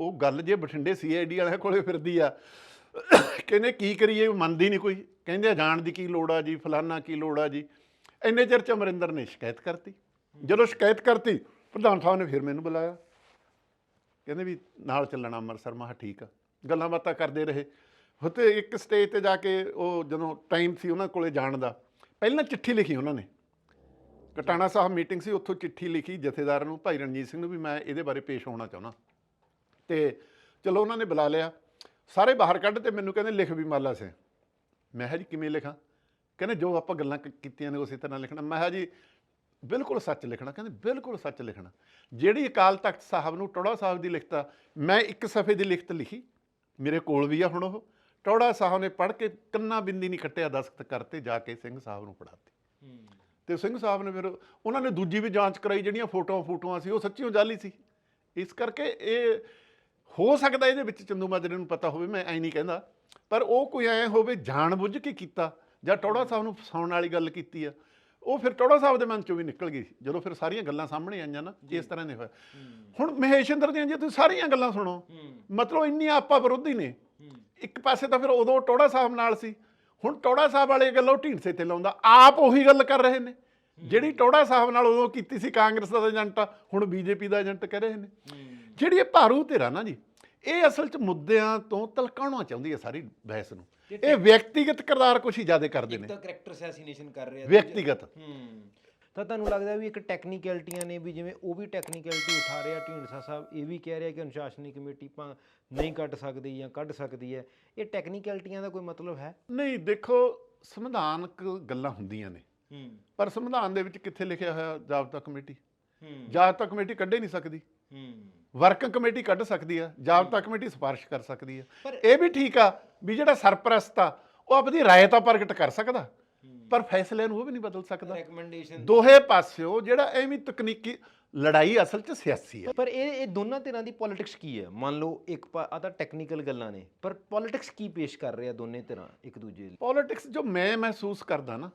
ਉਹ ਗੱਲ ਜੇ ਬਠਿੰਡੇ ਸੀਆਈਡੀ ਵਾਲਿਆਂ ਕੋਲੇ ਫਿਰਦੀ ਆ, ਕਹਿੰਦੇ ਕੀ ਕਰੀਏ ਮੰਨਦੀ ਨਹੀਂ ਕੋਈ। ਕਹਿੰਦੇ ਆ ਜਾਣ ਦੀ ਕੀ ਲੋੜ ਆ ਜੀ, ਫਲਾਨਾ ਕੀ ਲੋੜ ਆ ਜੀ। ਇੰਨੇ ਚਿਰ ਚ ਅਮਰਿੰਦਰ ਨੇ ਸ਼ਿਕਾਇਤ ਕਰਤੀ। ਜਦੋਂ ਸ਼ਿਕਾਇਤ ਕਰਤੀ, ਪ੍ਰਧਾਨ ਸਾਹਿਬ ਨੇ ਫਿਰ ਮੈਨੂੰ ਬੁਲਾਇਆ। ਕਹਿੰਦੇ ਵੀ ਨਾਲ ਚੱਲਣਾ ਅੰਮ੍ਰਿਤਸਰ ਮੈਂ ਠੀਕ ਆ। ਗੱਲਾਂ ਬਾਤਾਂ ਕਰਦੇ ਰਹੇ। ਉੱਥੇ ਇੱਕ ਸਟੇਜ ਤੇ ਜਾ ਕੇ ਉਹ ਜਦੋਂ ਟਾਈਮ ਸੀ ਉਹਨਾਂ ਕੋਲੇ ਜਾਣ ਦਾ, ਪਹਿਲਾਂ ਚਿੱਠੀ ਲਿਖੀ ਉਹਨਾਂ ਨੇ। ਕਟਾਣਾ ਸਾਹਿਬ ਮੀਟਿੰਗ ਸੀ, ਉੱਥੋਂ ਚਿੱਠੀ ਲਿਖੀ ਜਥੇਦਾਰ ਨੂੰ, ਭਾਈ ਰਣਜੀਤ ਸਿੰਘ ਨੂੰ ਵੀ ਮੈਂ ਇਹਦੇ ਬਾਰੇ ਪੇਸ਼ ਹੋਣਾ ਚਾਹੁੰਦਾ। ਤੇ ਚਲੋ ਉਹਨਾਂ ਨੇ ਬੁਲਾ ਲਿਆ। ਸਾਰੇ ਬਾਹਰ ਕੱਢ ਤੇ ਮੈਨੂੰ ਕਹਿੰਦੇ ਲਿਖ ਵੀ ਮਾਲਾ ਸੇ। ਮੈਂ ਕਿਹਾ ਜੀ ਕਿਵੇਂ ਲਿਖਾਂ? ਕਹਿੰਦੇ ਜੋ ਆਪਾਂ ਗੱਲਾਂ ਕੀਤੀਆਂ ਨੇ ਉਸੇ ਤਰ੍ਹਾਂ ਲਿਖਣਾ। ਮੈਂ ਕਿਹਾ ਜੀ ਬਿਲਕੁਲ ਸੱਚ ਲਿਖਣਾ। ਕਹਿੰਦੇ ਬਿਲਕੁਲ ਸੱਚ ਲਿਖਣਾ। ਜਿਹੜੀ ਅਕਾਲ ਤਖਤ ਸਾਹਿਬ ਨੂੰ ਟੋੜਾ ਸਾਹਿਬ ਦੀ ਲਿਖਤਾ ਮੈਂ ਇੱਕ ਸਫੇ ਦੀ ਲਿਖਤ ਲਿਖੀ। ਮੇਰੇ ਕੋਲ ਵੀ ਆ ਹੁਣ ਉਹ। ਟੋੜਾ ਸਾਹਿਬ ਨੇ ਪੜ੍ਹ ਕੇ ਕੰਨਾ ਬਿੰਦੀ ਨਹੀਂ ਖੱਟਿਆ ਦਸਖਤ ਕਰਤੇ ਜਾ ਕੇ ਸਿੰਘ ਸਾਹਿਬ ਨੂੰ ਪੜਾਤੇ ਤੇ ਸਿੰਘ ਸਾਹਿਬ ਨੇ ਫਿਰ ਉਹਨਾਂ ਨੇ ਦੂਜੀ ਵੀ ਜਾਂਚ ਕਰਾਈ ਜਿਹੜੀਆਂ ਫੋਟੋਆਂ ਫੋਟੋਆਂ ਸੀ ਉਹ ਸੱਚੀਓ ਜਾਲੀ ਸੀ। ਇਸ ਕਰਕੇ ਇਹ ਹੋ ਸਕਦਾ ਇਹਦੇ ਵਿੱਚ ਚੰਦੂ ਮਾਜਰੇ ਨੂੰ ਪਤਾ ਹੋਵੇ ਮੈਂ ਐ ਨਹੀਂ ਕਹਿੰਦਾ। ਪਰ ਉਹ ਕੋਈ ਐ ਹੋਵੇ ਜਾਣ ਬੁੱਝ ਕੇ ਕੀਤਾ ਜਾਂ ਟੌੜਾ ਸਾਹਿਬ ਨੂੰ ਫਸਾਉਣ ਵਾਲੀ ਗੱਲ ਕੀਤੀ ਆ ਉਹ ਫਿਰ ਟੌੜਾ ਸਾਹਿਬ ਦੇ ਮਨ ਚੋਂ ਵੀ ਨਿਕਲ ਗਈ ਜਦੋਂ ਫਿਰ ਸਾਰੀਆਂ ਗੱਲਾਂ ਸਾਹਮਣੇ ਆਈਆਂ ਨਾ ਇਸ ਤਰ੍ਹਾਂ ਦੇ ਹੋਇਆ। ਹੁਣ ਮਹੇਸ਼ਿੰਦਰ ਦੀਆਂ ਜੇ ਤੁਸੀਂ ਸਾਰੀਆਂ ਗੱਲਾਂ ਸੁਣੋ ਮਤਲਬ ਇੰਨੀਆਂ ਆਪਾਂ ਵਿਰੋਧੀ ਨੇ। ਇੱਕ ਪਾਸੇ ਤਾਂ ਫਿਰ ਉਦੋਂ ਟੋੜਾ ਸਾਹਿਬ ਨਾਲ ਸੀ ਹੁਣ ਟੋੜਾ ਸਾਹਿਬ ਵਾਲੇ ਗੱਲੋਂ ਢੀਂਡਸੇ ਤੇ ਲਾਉਂਦਾ ਆਪ ਉਹੀ ਗੱਲ ਕਰ ਰਹੇ ਨੇ। ਜਿਹੜੀ ਟੋੜਾ ਸਾਹਿਬ ਨਾਲ ਉਦੋਂ ਕੀਤੀ ਸੀ ਕਾਂਗਰਸ ਦਾ ਏਜੰਟ ਹੁਣ ਬੀਜੇਪੀ ਦਾ ਏਜੰਟ ਕਹਿ ਰਹੇ ਨੇ। ਜਿਹੜੀ ਇਹ ਭਾਰੂ ਧਿਰਾ ਨਾ ਜੀ ਇਹ ਅਸਲ 'ਚ ਮੁੱਦਿਆਂ ਤੋਂ ਤਲਕਾਉਣਾ ਚਾਹੁੰਦੀ ਹੈ ਸਾਰੀ ਬਹਿਸ ਨੂੰ। ਇਹ ਵਿਅਕਤੀਗਤ ਕਿਰਦਾਰ ਕੁਛ ਹੀ ਜ਼ਿਆਦਾ ਕਰਦੇ ਇੱਕ ਨੇ। ਤਾਂ ਕਰੈਕਟਰ ਅਸੈਸੀਨੇਸ਼ਨ ਕਰ ਰਿਹਾ ਵਿਅਕਤੀਗਤ। ਹੂੰ। ਤਾਂ ਤੁਹਾਨੂੰ ਲੱਗਦਾ ਵੀ ਇੱਕ ਟੈਕਨੀਕੈਲਿਟੀਆਂ ਨੇ ਵੀ ਜਿਵੇਂ ਉਹ ਵੀ ਟੈਕਨੀਕੈਲਿਟੀ ਉਠਾ ਰਿਹਾ ਢੀਂਡਸਾ ਸਾਹਿਬ ਇਹ ਵੀ ਕਹਿ ਰਿਹਾ ਕਿ ਅਨੁਸ਼ਾਸਨੀ ਕਮੇਟੀ ਪਾ ਨਹੀਂ ਕੱਢ ਸਕਦੀ ਜਾਂ ਕੱਢ ਸਕਦੀ ਹੈ। ਇਹ ਟੈਕਨੀਕੈਲਿਟੀਆਂ ਦਾ ਕੋਈ ਮਤਲਬ ਹੈ? ਨਹੀਂ ਦੇਖੋ ਸੰਵਿਧਾਨਕ ਗੱਲਾਂ ਹੁੰਦੀਆਂ ਨੇ। ਹੂੰ। ਪਰ ਸੰਵਿਧਾਨ ਦੇ ਵਿੱਚ ਕਿੱਥੇ ਲਿਖਿਆ ਹੋਇਆ ਜਾਬਤਾ ਕਮੇਟੀ? ਹੂੰ। ਜਾਬਤਾ ਕਮੇਟੀ ਕੱਢੇ ਨਹੀਂ ਸਕਦੀ। ਹੂੰ। ਵਰਕਿੰਗ ਕਮੇਟੀ ਕੱਢ ਸਕਦੀ ਆ ਜਾਬਤਾ ਕਮੇਟੀ ਸਿਫਾਰਿਸ਼ ਕਰ ਸਕਦੀ ਆ। ਪਰ- ਇਹ ਵੀ ਠੀਕ ਆ ਵੀ ਜਿਹੜਾ ਸਰਪ੍ਰਸਤ ਆ ਉਹ ਆਪਣੀ ਰਾਏ ਤਾਂ ਪ੍ਰਗਟ ਕਰ ਸਕਦਾ ਪਰ ਫੈਸਲਿਆਂ ਨੂੰ ਉਹ ਵੀ ਨਹੀਂ ਬਦਲ ਸਕਦਾ। ਰეკਮੈਂਡੇਸ਼ਨ ਦੋਹੇ ਪਾਸਿਓ ਜਿਹੜਾ ਐਵੇਂ ਤਕਨੀਕੀ ਲੜਾਈ ਅਸਲ 'ਚ ਸਿਆਸੀ ਹੈ ਪਰ ਇਹ ਇਹ ਦੋਨਾਂ ਧਿਰਾਂ ਦੀ ਪੋਲਿਟਿਕਸ ਕੀ ਹੈ ਮੰਨ ਲਓ ਇੱਕ ਆਹ ਤਾਂ ਟੈਕਨੀਕਲ ਗੱਲਾਂ ਨੇ ਪਰ ਪੋਲਿਟਿਕਸ ਕੀ ਪੇਸ਼ ਕਰ ਰਹੇ ਆ ਦੋਨੇ ਧਿਰਾਂ ਇੱਕ ਦੂਜੇ ਲਈ? ਪੋਲਿਟਿਕਸ ਜੋ ਮੈਂ ਮਹਿਸੂਸ ਕਰਦਾ ਨਾ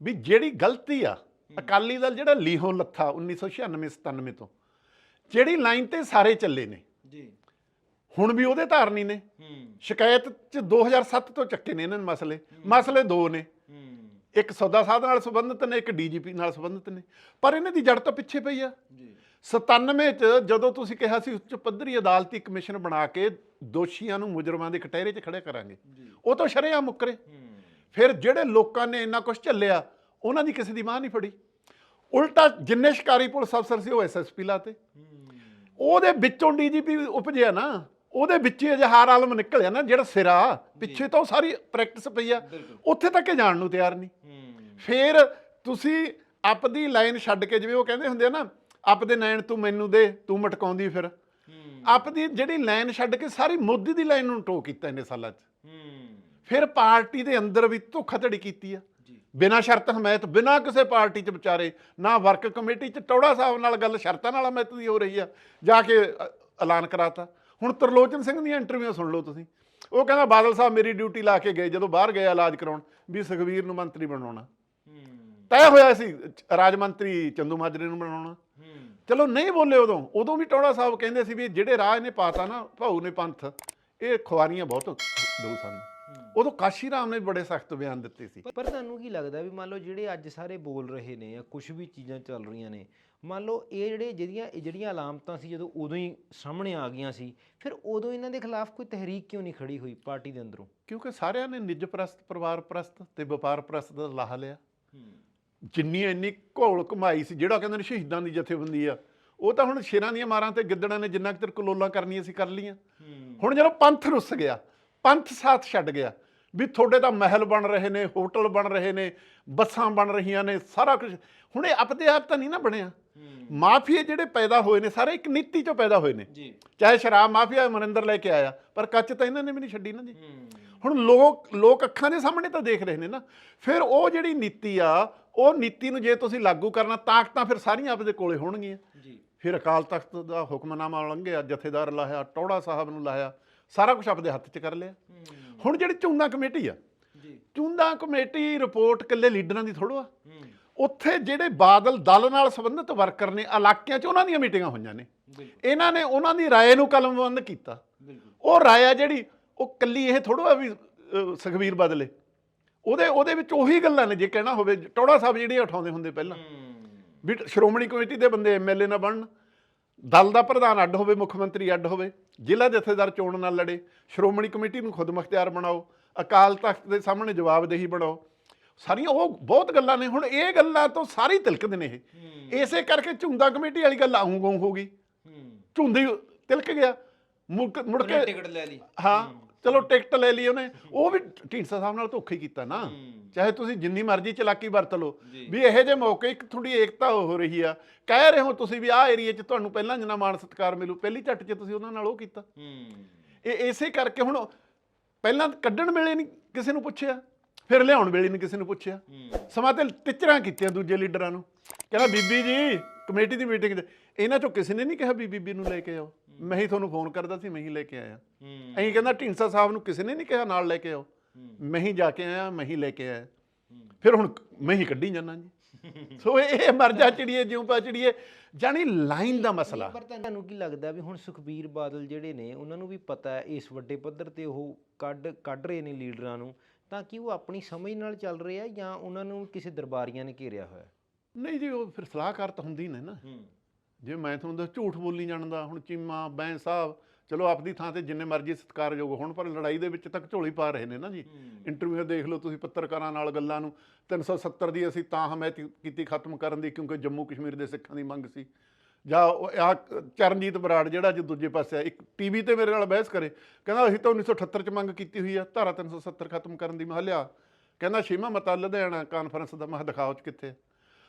ਵੀ ਜਿਹੜੀ ਗਲਤੀ ਆ ਅਕਾਲੀ ਦਲ ਜਿਹੜਾ ਲੀਹੋਂ ਲੱਥਾ 1996 97 ਤੋਂ ਜਿਹੜੀ ਲਾਈਨ ਤੇ ਸਾਰੇ ਚੱਲੇ ਨੇ। ਜੀ। ਹੁਣ ਵੀ ਉਹਦੇ ਧਾਰਨੀ ਨੇ। ਹੂੰ। ਸ਼ਿਕਾਇਤ ਚ 2007 ਤੋਂ ਚੱਕੇ ਨੇ ਇਹਨਾਂ ਨੇ ਮਸਲੇ। ਮਸਲੇ ਦੋ ਨੇ। ਹੂੰ। ਇੱਕ ਸੌਦਾ ਸਾਧ ਨਾਲ ਸੰਬੰਧਿਤ ਨੇ ਇੱਕ ਡੀਜੀਪੀ ਨਾਲ ਸੰਬੰਧਿਤ ਨੇ। ਪਰ ਇਹਨਾਂ ਦੀ ਜੜ ਤਾਂ ਪਿੱਛੇ ਪਈ ਆ। ਜੀ। 97 ਚ ਜਦੋਂ ਤੁਸੀਂ ਕਿਹਾ ਸੀ ਉੱਚ ਪੱਧਰੀ ਅਦਾਲਤੀ ਕਮਿਸ਼ਨ ਬਣਾ ਕੇ ਦੋਸ਼ੀਆਂ ਨੂੰ ਮੁਜਰਮਾਂ ਦੇ ਕਟਹਿਰੇ 'ਚ ਖੜੇ ਕਰਾਂਗੇ। ਉਹ ਤਾਂ ਸ਼ਰੇਆਮ ਮੁੱਕਰੇ। ਫਿਰ ਜਿਹੜੇ ਲੋਕਾਂ ਨੇ ਇੰਨਾ ਕੁਝ ਝੱਲਿਆ ਉਹਨਾਂ ਦੀ ਕਿਸੇ ਦੀ ਮਾਂ ਨਹੀਂ ਫੜੀ। ਉਲਟਾ ਜਿੰਨੇ ਸ਼ਿਕਾਰੀ ਪੁਲਿਸ ਅਫਸਰ ਸੀ ਉਹ ਐਸਐਸਪੀ ਲਾਤੇ। ਉਹਦੇ ਵਿੱਚੋਂ ਡੀਜੀਪੀ ਉਪਜਿਆ ਨਾ ਉਹਦੇ ਵਿੱਚ ਹੀ ਇਜ਼ਹਾਰ ਆਲਮ ਨਿਕਲਿਆ ਨਾ ਜਿਹੜਾ ਸਿਰਾ ਪਿੱਛੇ ਤਾਂ ਸਾਰੀ ਪ੍ਰੈਕਟਿਸ ਪਈ ਆ ਉੱਥੇ ਤੱਕ ਜਾਣ ਨੂੰ ਤਿਆਰ ਨਹੀਂ। ਫਿਰ ਤੁਸੀਂ ਆਪਦੀ ਲਾਈਨ ਛੱਡ ਕੇ ਜਿਵੇਂ ਉਹ ਕਹਿੰਦੇ ਹੁੰਦੇ ਆ ਨਾ ਆਪਦੇ ਨੈਣ ਤੂੰ ਮੈਨੂੰ ਦੇ ਤੂੰ ਮਟਕਾਉਂਦੀ ਫਿਰ। ਆਪਦੀ ਜਿਹੜੀ ਲਾਈਨ ਛੱਡ ਕੇ ਸਾਰੀ ਮੋਦੀ ਦੀ ਲਾਈਨ ਨੂੰ ਟੋ ਕੀਤਾ ਇਹਨੇ ਸਾਲਾਂ 'ਚ। ਫਿਰ ਪਾਰਟੀ ਦੇ ਅੰਦਰ ਵੀ ਧੋਖਾਧੜੀ ਕੀਤੀ ਆ। ਬਿਨਾਂ ਸ਼ਰਤ ਹਮਾਇਤ ਬਿਨਾਂ ਕਿਸੇ ਪਾਰਟੀ 'ਚ ਵਿਚਾਰੇ ਨਾ ਵਰਕ ਕਮੇਟੀ 'ਚ ਟੌੜਾ ਸਾਹਿਬ ਨਾਲ ਗੱਲ ਸ਼ਰਤਾਂ ਨਾਲ ਹਮਾਇਤ ਦੀ ਹੋ ਰਹੀ ਆ। ਜਾ ਕੇ ਐਲਾਨ ਕਰਾਤਾ। ਹੁਣ ਤਰਲੋਚਨ ਸਿੰਘ ਦੀਆਂ ਇੰਟਰਵਿਊ ਸੁਣ ਲਓ ਤੁਸੀਂ। ਉਹ ਕਹਿੰਦਾ ਬਾਦਲ ਸਾਹਿਬ ਮੇਰੀ ਡਿਊਟੀ ਲਾ ਕੇ ਗਏ ਜਦੋਂ ਬਾਹਰ ਗਏ ਇਲਾਜ ਕਰਾਉਣ ਵੀ ਸੁਖਵੀਰ ਨੂੰ ਮੰਤਰੀ ਬਣਾਉਣਾ। ਤੈਅ ਹੋਇਆ ਸੀ ਰਾਜ ਮੰਤਰੀ ਚੰਦੂ ਮਾਜਰੇ ਨੂੰ ਬਣਾਉਣਾ। ਚਲੋ ਨਹੀਂ ਬੋਲੇ ਉਦੋਂ ਉਦੋਂ ਵੀ ਟੌੜਾ ਸਾਹਿਬ ਕਹਿੰਦੇ ਸੀ ਵੀ ਜਿਹੜੇ ਰਾਹ ਇਹਨੇ ਪਾਤਾ ਨਾ ਭਾਊ ਨੇ ਪੰਥ ਇਹ ਖੁਆਰੀਆਂ ਬਹੁਤ ਦਊ ਸਾਨੂੰ। ਉਦੋਂ ਕਾਸ਼ੀ ਰਾਮ ਨੇ ਬੜੇ ਸਖਤ ਬਿਆਨ ਦਿੱਤੇ ਸੀ। ਪਰ ਤੁਹਾਨੂੰ ਕੀ ਲੱਗਦਾ ਵੀ ਮੰਨ ਲਓ ਜਿਹੜੇ ਅੱਜ ਸਾਰੇ ਬੋਲ ਰਹੇ ਨੇ ਜਾਂ ਕੁਝ ਵੀ ਚੀਜ਼ਾਂ ਚੱਲ ਰਹੀਆਂ ਨੇ ਮੰਨ ਲਓ ਇਹ ਜਿਹੜੇ ਜਿਹੜੀਆਂ ਇਹ ਜਿਹੜੀਆਂ ਅਲਾਮਤਾਂ ਸੀ ਜਦੋਂ ਉਦੋਂ ਹੀ ਸਾਹਮਣੇ ਆ ਗਈਆਂ ਸੀ ਫਿਰ ਉਦੋਂ ਇਹਨਾਂ ਦੇ ਖਿਲਾਫ ਕੋਈ ਤਹਿਰੀਕ ਕਿਉਂ ਨਹੀਂ ਖੜੀ ਹੋਈ ਪਾਰਟੀ ਦੇ ਅੰਦਰੋਂ? ਕਿਉਂਕਿ ਸਾਰਿਆਂ ਨੇ ਨਿੱਜ ਪ੍ਰਸਤ ਪਰਿਵਾਰ ਪ੍ਰਸਤ ਤੇ ਵਪਾਰ ਪ੍ਰਸਤ ਦਾ ਲਾਹਾ ਲਿਆ। ਜਿੰਨੀ ਇੰਨੀ ਘੋਲ ਕਮਾਈ ਸੀ ਜਿਹੜਾ ਕਹਿੰਦੇ ਨੇ ਸ਼ਹੀਦਾਂ ਦੀ ਜਥੇਬੰਦੀ ਆ ਉਹ ਤਾਂ ਹੁਣ ਸ਼ੇਰਾਂ ਦੀਆਂ ਮਾਰਾਂ ਤੇ ਗਿੱਦੜਾਂ ਨੇ ਜਿੰਨਾ ਕੁ ਚਿਰ ਕਲੋਲਾਂ ਕਰਨੀਆਂ ਸੀ ਕਰ ਲੀਆਂ ਹੁਣ ਜਦੋਂ ਪੰਥ ਰੁੱਸ ਗਿਆ ਪੰਥ ਸਾਥ ਛੱਡ ਗਿਆ। ਵੀ ਤੁਹਾਡੇ ਤਾਂ ਮਹਿਲ ਬਣ ਰਹੇ ਨੇ ਹੋਟਲ ਬਣ ਰਹੇ ਨੇ ਬੱਸਾਂ ਬਣ ਰਹੀਆਂ ਨੇ ਸਾਰਾ ਕੁਝ ਹੁਣ ਇਹ ਆਪਦੇ ਆਪ ਤਾਂ ਨਹੀਂ ਨਾ ਬਣਿਆ। ਮਾਫੀਏ ਜਿਹੜੇ ਪੈਦਾ ਹੋਏ ਨੇ ਸਾਰੇ ਇੱਕ ਨੀਤੀ ਚੋਂ ਪੈਦਾ ਹੋਏ ਨੇ। ਜੀ। ਚਾਹੇ ਸ਼ਰਾਬ ਮਾਫੀਆ ਮਨਿੰਦਰ ਲੈ ਕੇ ਆਇਆ ਪਰ ਕੱਚ ਤਾਂ ਇਹਨਾਂ ਨੇ ਵੀ ਨਹੀਂ ਛੱਡੀ ਨਾ ਜੀ। ਹੁਣ ਲੋਕ ਲੋਕ ਅੱਖਾਂ ਦੇ ਸਾਹਮਣੇ ਤਾਂ ਦੇਖ ਰਹੇ ਨੇ ਨਾ। ਫਿਰ ਉਹ ਜਿਹੜੀ ਨੀਤੀ ਆ ਉਹ ਨੀਤੀ ਨੂੰ ਜੇ ਤੁਸੀਂ ਲਾਗੂ ਕਰਨਾ ਤਾਕਤਾਂ ਫਿਰ ਸਾਰੀਆਂ ਆਪਦੇ ਕੋਲੇ ਹੋਣਗੀਆਂ। ਜੀ। ਫਿਰ ਅਕਾਲ ਤਖਤ ਦਾ ਹੁਕਮਨਾਮਾ ਲੰਘਿਆ ਜਥੇਦਾਰ ਲਾਇਆ ਟੌੜਾ ਸਾਹਿਬ ਨੂੰ ਲਾਇਆ। ਸਾਰਾ ਕੁਝ ਆਪਦੇ ਹੱਥ 'ਚ ਕਰ ਲਿਆ। ਹੁਣ ਜਿਹੜੀ ਚੁੰਦਾ ਕਮੇਟੀ ਆ ਜੀ। ਚੁੰਦਾ ਕਮੇਟੀ ਰਿਪੋਰਟ ਇਕੱਲੇ ਲੀਡਰਾਂ ਦੀ ਥੋੜੋ ਆ। ਉੱਥੇ ਜਿਹੜੇ ਬਾਦਲ ਦਲ ਨਾਲ ਸੰਬੰਧਿਤ ਵਰਕਰ ਨੇ ਇਲਾਕਿਆਂ 'ਚ ਉਹਨਾਂ ਦੀਆਂ ਮੀਟਿੰਗਾਂ ਹੋਈਆਂ ਨੇ। ਇਹਨਾਂ ਨੇ ਉਹਨਾਂ ਦੀ ਰਾਏ ਨੂੰ ਕਲਮਬੰਦ ਕੀਤਾ। ਉਹ ਰਾਏ ਆ ਜਿਹੜੀ ਉਹ ਕੱਲੀ ਇਹ ਥੋੜੋ ਆ ਵੀ ਅਹ, ਸੁਖਬੀਰ ਬਦਲੇ। ਉਹਦੇ ਉਹਦੇ ਵਿੱਚ ਉਹੀ ਗੱਲਾਂ ਨੇ ਜੇ ਕਹਿਣਾ ਹੋਵੇ ਟੌੜਾ ਸਾਹਿਬ ਜਿਹੜੇ ਉਠਾਉਂਦੇ ਹੁੰਦੇ ਪਹਿਲਾਂ। ਵੀ ਸ਼੍ਰੋਮਣੀ ਕਮੇਟੀ ਦੇ ਬੰਦੇ ਐਮਐਲਏ ਨਾ ਬਣਨ। ਦਲ ਦਾ ਪ੍ਰਧਾਨ ਅੱਡ ਹੋਵੇ ਮੁੱਖ ਮੰਤਰੀ ਅੱਡ ਹੋਵੇ। ਜ਼ਿਲ੍ਹਾ ਜਥੇਦਾਰ ਚੋਣ ਨਾਲ ਲੜੇ ਸ਼੍ਰੋਮਣੀ ਕਮੇਟੀ ਨੂੰ ਖੁਦ ਮੁਖਤਿਆਰ ਬਣਾਓ ਅਕਾਲ ਤਖਤ ਦੇ ਸਾਹਮਣੇ ਜਵਾਬਦੇਹੀ ਬਣਾਓ। ਸਾਰੀਆਂ ਉਹ ਬਹੁਤ ਗੱਲਾਂ ਨੇ ਹੁਣ ਇਹ ਗੱਲਾਂ ਤੋਂ ਸਾਰੀ ਤਿਲਕਦੇ ਨੇ ਇਹ। ਇਸੇ ਕਰਕੇ ਝੁੰਦਾ ਕਮੇਟੀ ਵਾਲੀ ਗੱਲ ਆਉਂ ਗਉਂ ਹੋ ਗਈ। ਝੁੰਦੀ ਤਿਲਕ ਗਿਆ। ਮੁੜ ਕੇ ਟਿਕਟ ਲੈ ਲਈ। ਹਾਂ। ਚਲੋ ਟਿਕਟ ਲੈ ਲਈ ਉਹਨੇ। ਉਹ ਵੀ ਢੀਂਡਸਾ ਸਾਹਿਬ ਨਾਲ ਧੋਖਾ ਹੀ ਕੀਤਾ ਨਾ। ਚਾਹੇ ਤੁਸੀਂ ਜਿੰਨੀ ਮਰਜ਼ੀ ਚਲਾਕੀ ਵਰਤ ਲਓ। ਵੀ ਇਹੋ ਜਿਹੇ ਮੌਕੇ ਇੱਕ ਥੋੜੀ ਏਕਤਾ ਹੋ ਰਹੀ ਆ। ਕਹਿ ਰਹੇ ਹੋ ਤੁਸੀਂ ਵੀ ਆਹ ਏਰੀਆ 'ਚ ਤੁਹਾਨੂੰ ਪਹਿਲਾਂ ਜਿੰਨਾ ਮਾਣ ਸਤਿਕਾਰ ਮਿਲੂ ਪਹਿਲੀ ਝੱਟ 'ਚ ਤੁਸੀਂ ਉਹਨਾਂ ਨਾਲ ਉਹ ਕੀਤਾ। ਇਹ ਇਸੇ ਕਰਕੇ ਹੁਣ ਪਹਿਲਾਂ ਕੱਢਣ ਵੇਲੇ ਨਹੀਂ ਕਿਸੇ ਨੂੰ ਪੁੱਛਿਆ ਫਿਰ ਲਿਆਉਣ ਵੇਲੇ ਨਹੀਂ ਕਿਸੇ ਨੂੰ ਪੁੱਛਿਆ। ਸਮਾਂ ਤੇ ਟਿਚਰਾਂ ਕੀਤੀਆਂ ਦੂਜੇ ਲੀਡਰਾਂ ਨੂੰ। ਕਹਿੰਦਾ ਬੀਬੀ ਜੀ ਕਮੇਟੀ ਦੀ ਮੀਟਿੰਗ 'ਚ। ਇਹਨਾਂ ਚੋਂ ਕਿਸੇ ਨੇ ਨਹੀਂ ਕਿਹਾ ਵੀ ਬੀਬੀ ਨੂੰ ਲੈ ਕੇ ਆਓ। ਮੈਂ ਹੀ ਤੁਹਾਨੂੰ ਫੋਨ ਕਰਦਾ ਸੀ ਮੈਂ ਹੀ ਲੈ ਕੇ ਆਇਆ। ਐਂ ਕਹਿੰਦਾ ਢੀਂਡਸਾ ਸਾਹਿਬ ਨੂੰ ਕਿਸੇ ਨੇ ਨਹੀਂ ਕਿਹਾ ਨਾਲ ਲੈ ਕੇ ਆਓ। ਮੈਂ ਹੀ ਜਾ ਕੇ ਆਇਆ ਮੈਂ ਹੀ ਲੈ ਕੇ ਆਇਆ। ਫਿਰ ਹੁਣ ਮੈਂ ਹੀ ਕੱਢੀ ਜਾਣਾ ਜੀ। *laughs* ਸੋ ਇਹ ਮਰ ਜਾ ਚਿੜੀਏ ਜਿਉਂ ਪਾ ਚਿੜੀਏ। ਜਾਨੀ ਲਾਈਨ ਦਾ ਮਸਲਾ। ਪਰ ਤੁਹਾਨੂੰ ਕੀ ਲੱਗਦਾ ਵੀ ਹੁਣ ਸੁਖਬੀਰ ਬਾਦਲ ਜਿਹੜੇ ਨੇ ਉਹਨਾਂ ਨੂੰ ਵੀ ਪਤਾ ਹੈ ਇਸ ਵੱਡੇ ਪੱਧਰ ਤੇ ਉਹ ਕੱਢ ਕੱਢ ਰਹੇ ਨੇ ਲੀਡਰਾਂ ਨੂੰ। ਤਾਂ ਕਿ ਉਹ ਆਪਣੀ ਸਮਝ ਨਾਲ ਚੱਲ ਰਹੇ ਆ ਜਾਂ ਉਹਨਾਂ ਨੂੰ ਕਿਸੇ ਦਰਬਾਰੀਆਂ ਨੇ ਘੇਰਿਆ ਹੋਇਆ ਨਹੀਂ ਜੀ ਉਹ ਫਿਰ ਸਲਾਹਕਾਰ ਤਾਂ ਹੁੰਦੀ ਨੇ ਨਾ। ਜੇ ਮੈਂ ਤੁਹਾਨੂੰ ਦੱਸ ਝੂਠ ਬੋਲੀ ਜਾਣਦਾ ਹੁਣ ਚੀਮਾ ਬੈਂ ਸਾਹਿਬ ਚਲੋ ਆਪਦੀ ਥਾਂ ਤੇ ਜਿੰਨੇ ਮਰਜ਼ੀ ਸਤਿਕਾਰਯੋਗ ਹੋਣ ਪਰ ਲੜਾਈ ਦੇ ਵਿੱਚ ਤੱਕ ਝੋਲੀ ਪਾ ਰਹੇ ਨੇ ਨਾ ਜੀ। ਇੰਟਰਵਿਊ ਦੇਖ ਲਓ ਤੁਸੀਂ ਪੱਤਰਕਾਰਾਂ ਨਾਲ ਗੱਲਾਂ ਨੂੰ। 370 ਦੀ ਅਸੀਂ ਤਾਂ ਹਮਾਇਤ ਕੀਤੀ ਖਤਮ ਕਰਨ ਦੀ ਕਿਉਂਕਿ ਜੰਮੂ ਕਸ਼ਮੀਰ ਦੇ ਸਿੱਖਾਂ ਦੀ ਮੰਗ ਸੀ। ਜਾਂ ਉਹ ਆ ਚਰਨਜੀਤ ਬਰਾੜ ਜਿਹੜਾ ਜੋ ਦੂਜੇ ਪਾਸੇ ਆ ਇੱਕ ਟੀਵੀ ਤੇ ਮੇਰੇ ਨਾਲ ਬਹਿਸ ਕਰੇ ਕਹਿੰਦਾ ਅਸੀਂ ਤਾਂ 1978 ਚ ਮੰਗ ਕੀਤੀ ਹੋਈ ਆ ਧਾਰਾ 370 ਖਤਮ ਕਰਨ ਦੀ ਮੈਂ ਲਿਆ ਕਹਿੰਦਾ ਛੇਵਾਂ ਮਤਾ ਲੁਧਿਆਣਾ ਕਾਨਫਰੰਸ ਦਾ ਮੈਂ ਦਿਖਾਓ ਚ ਕਿੱਥੇ।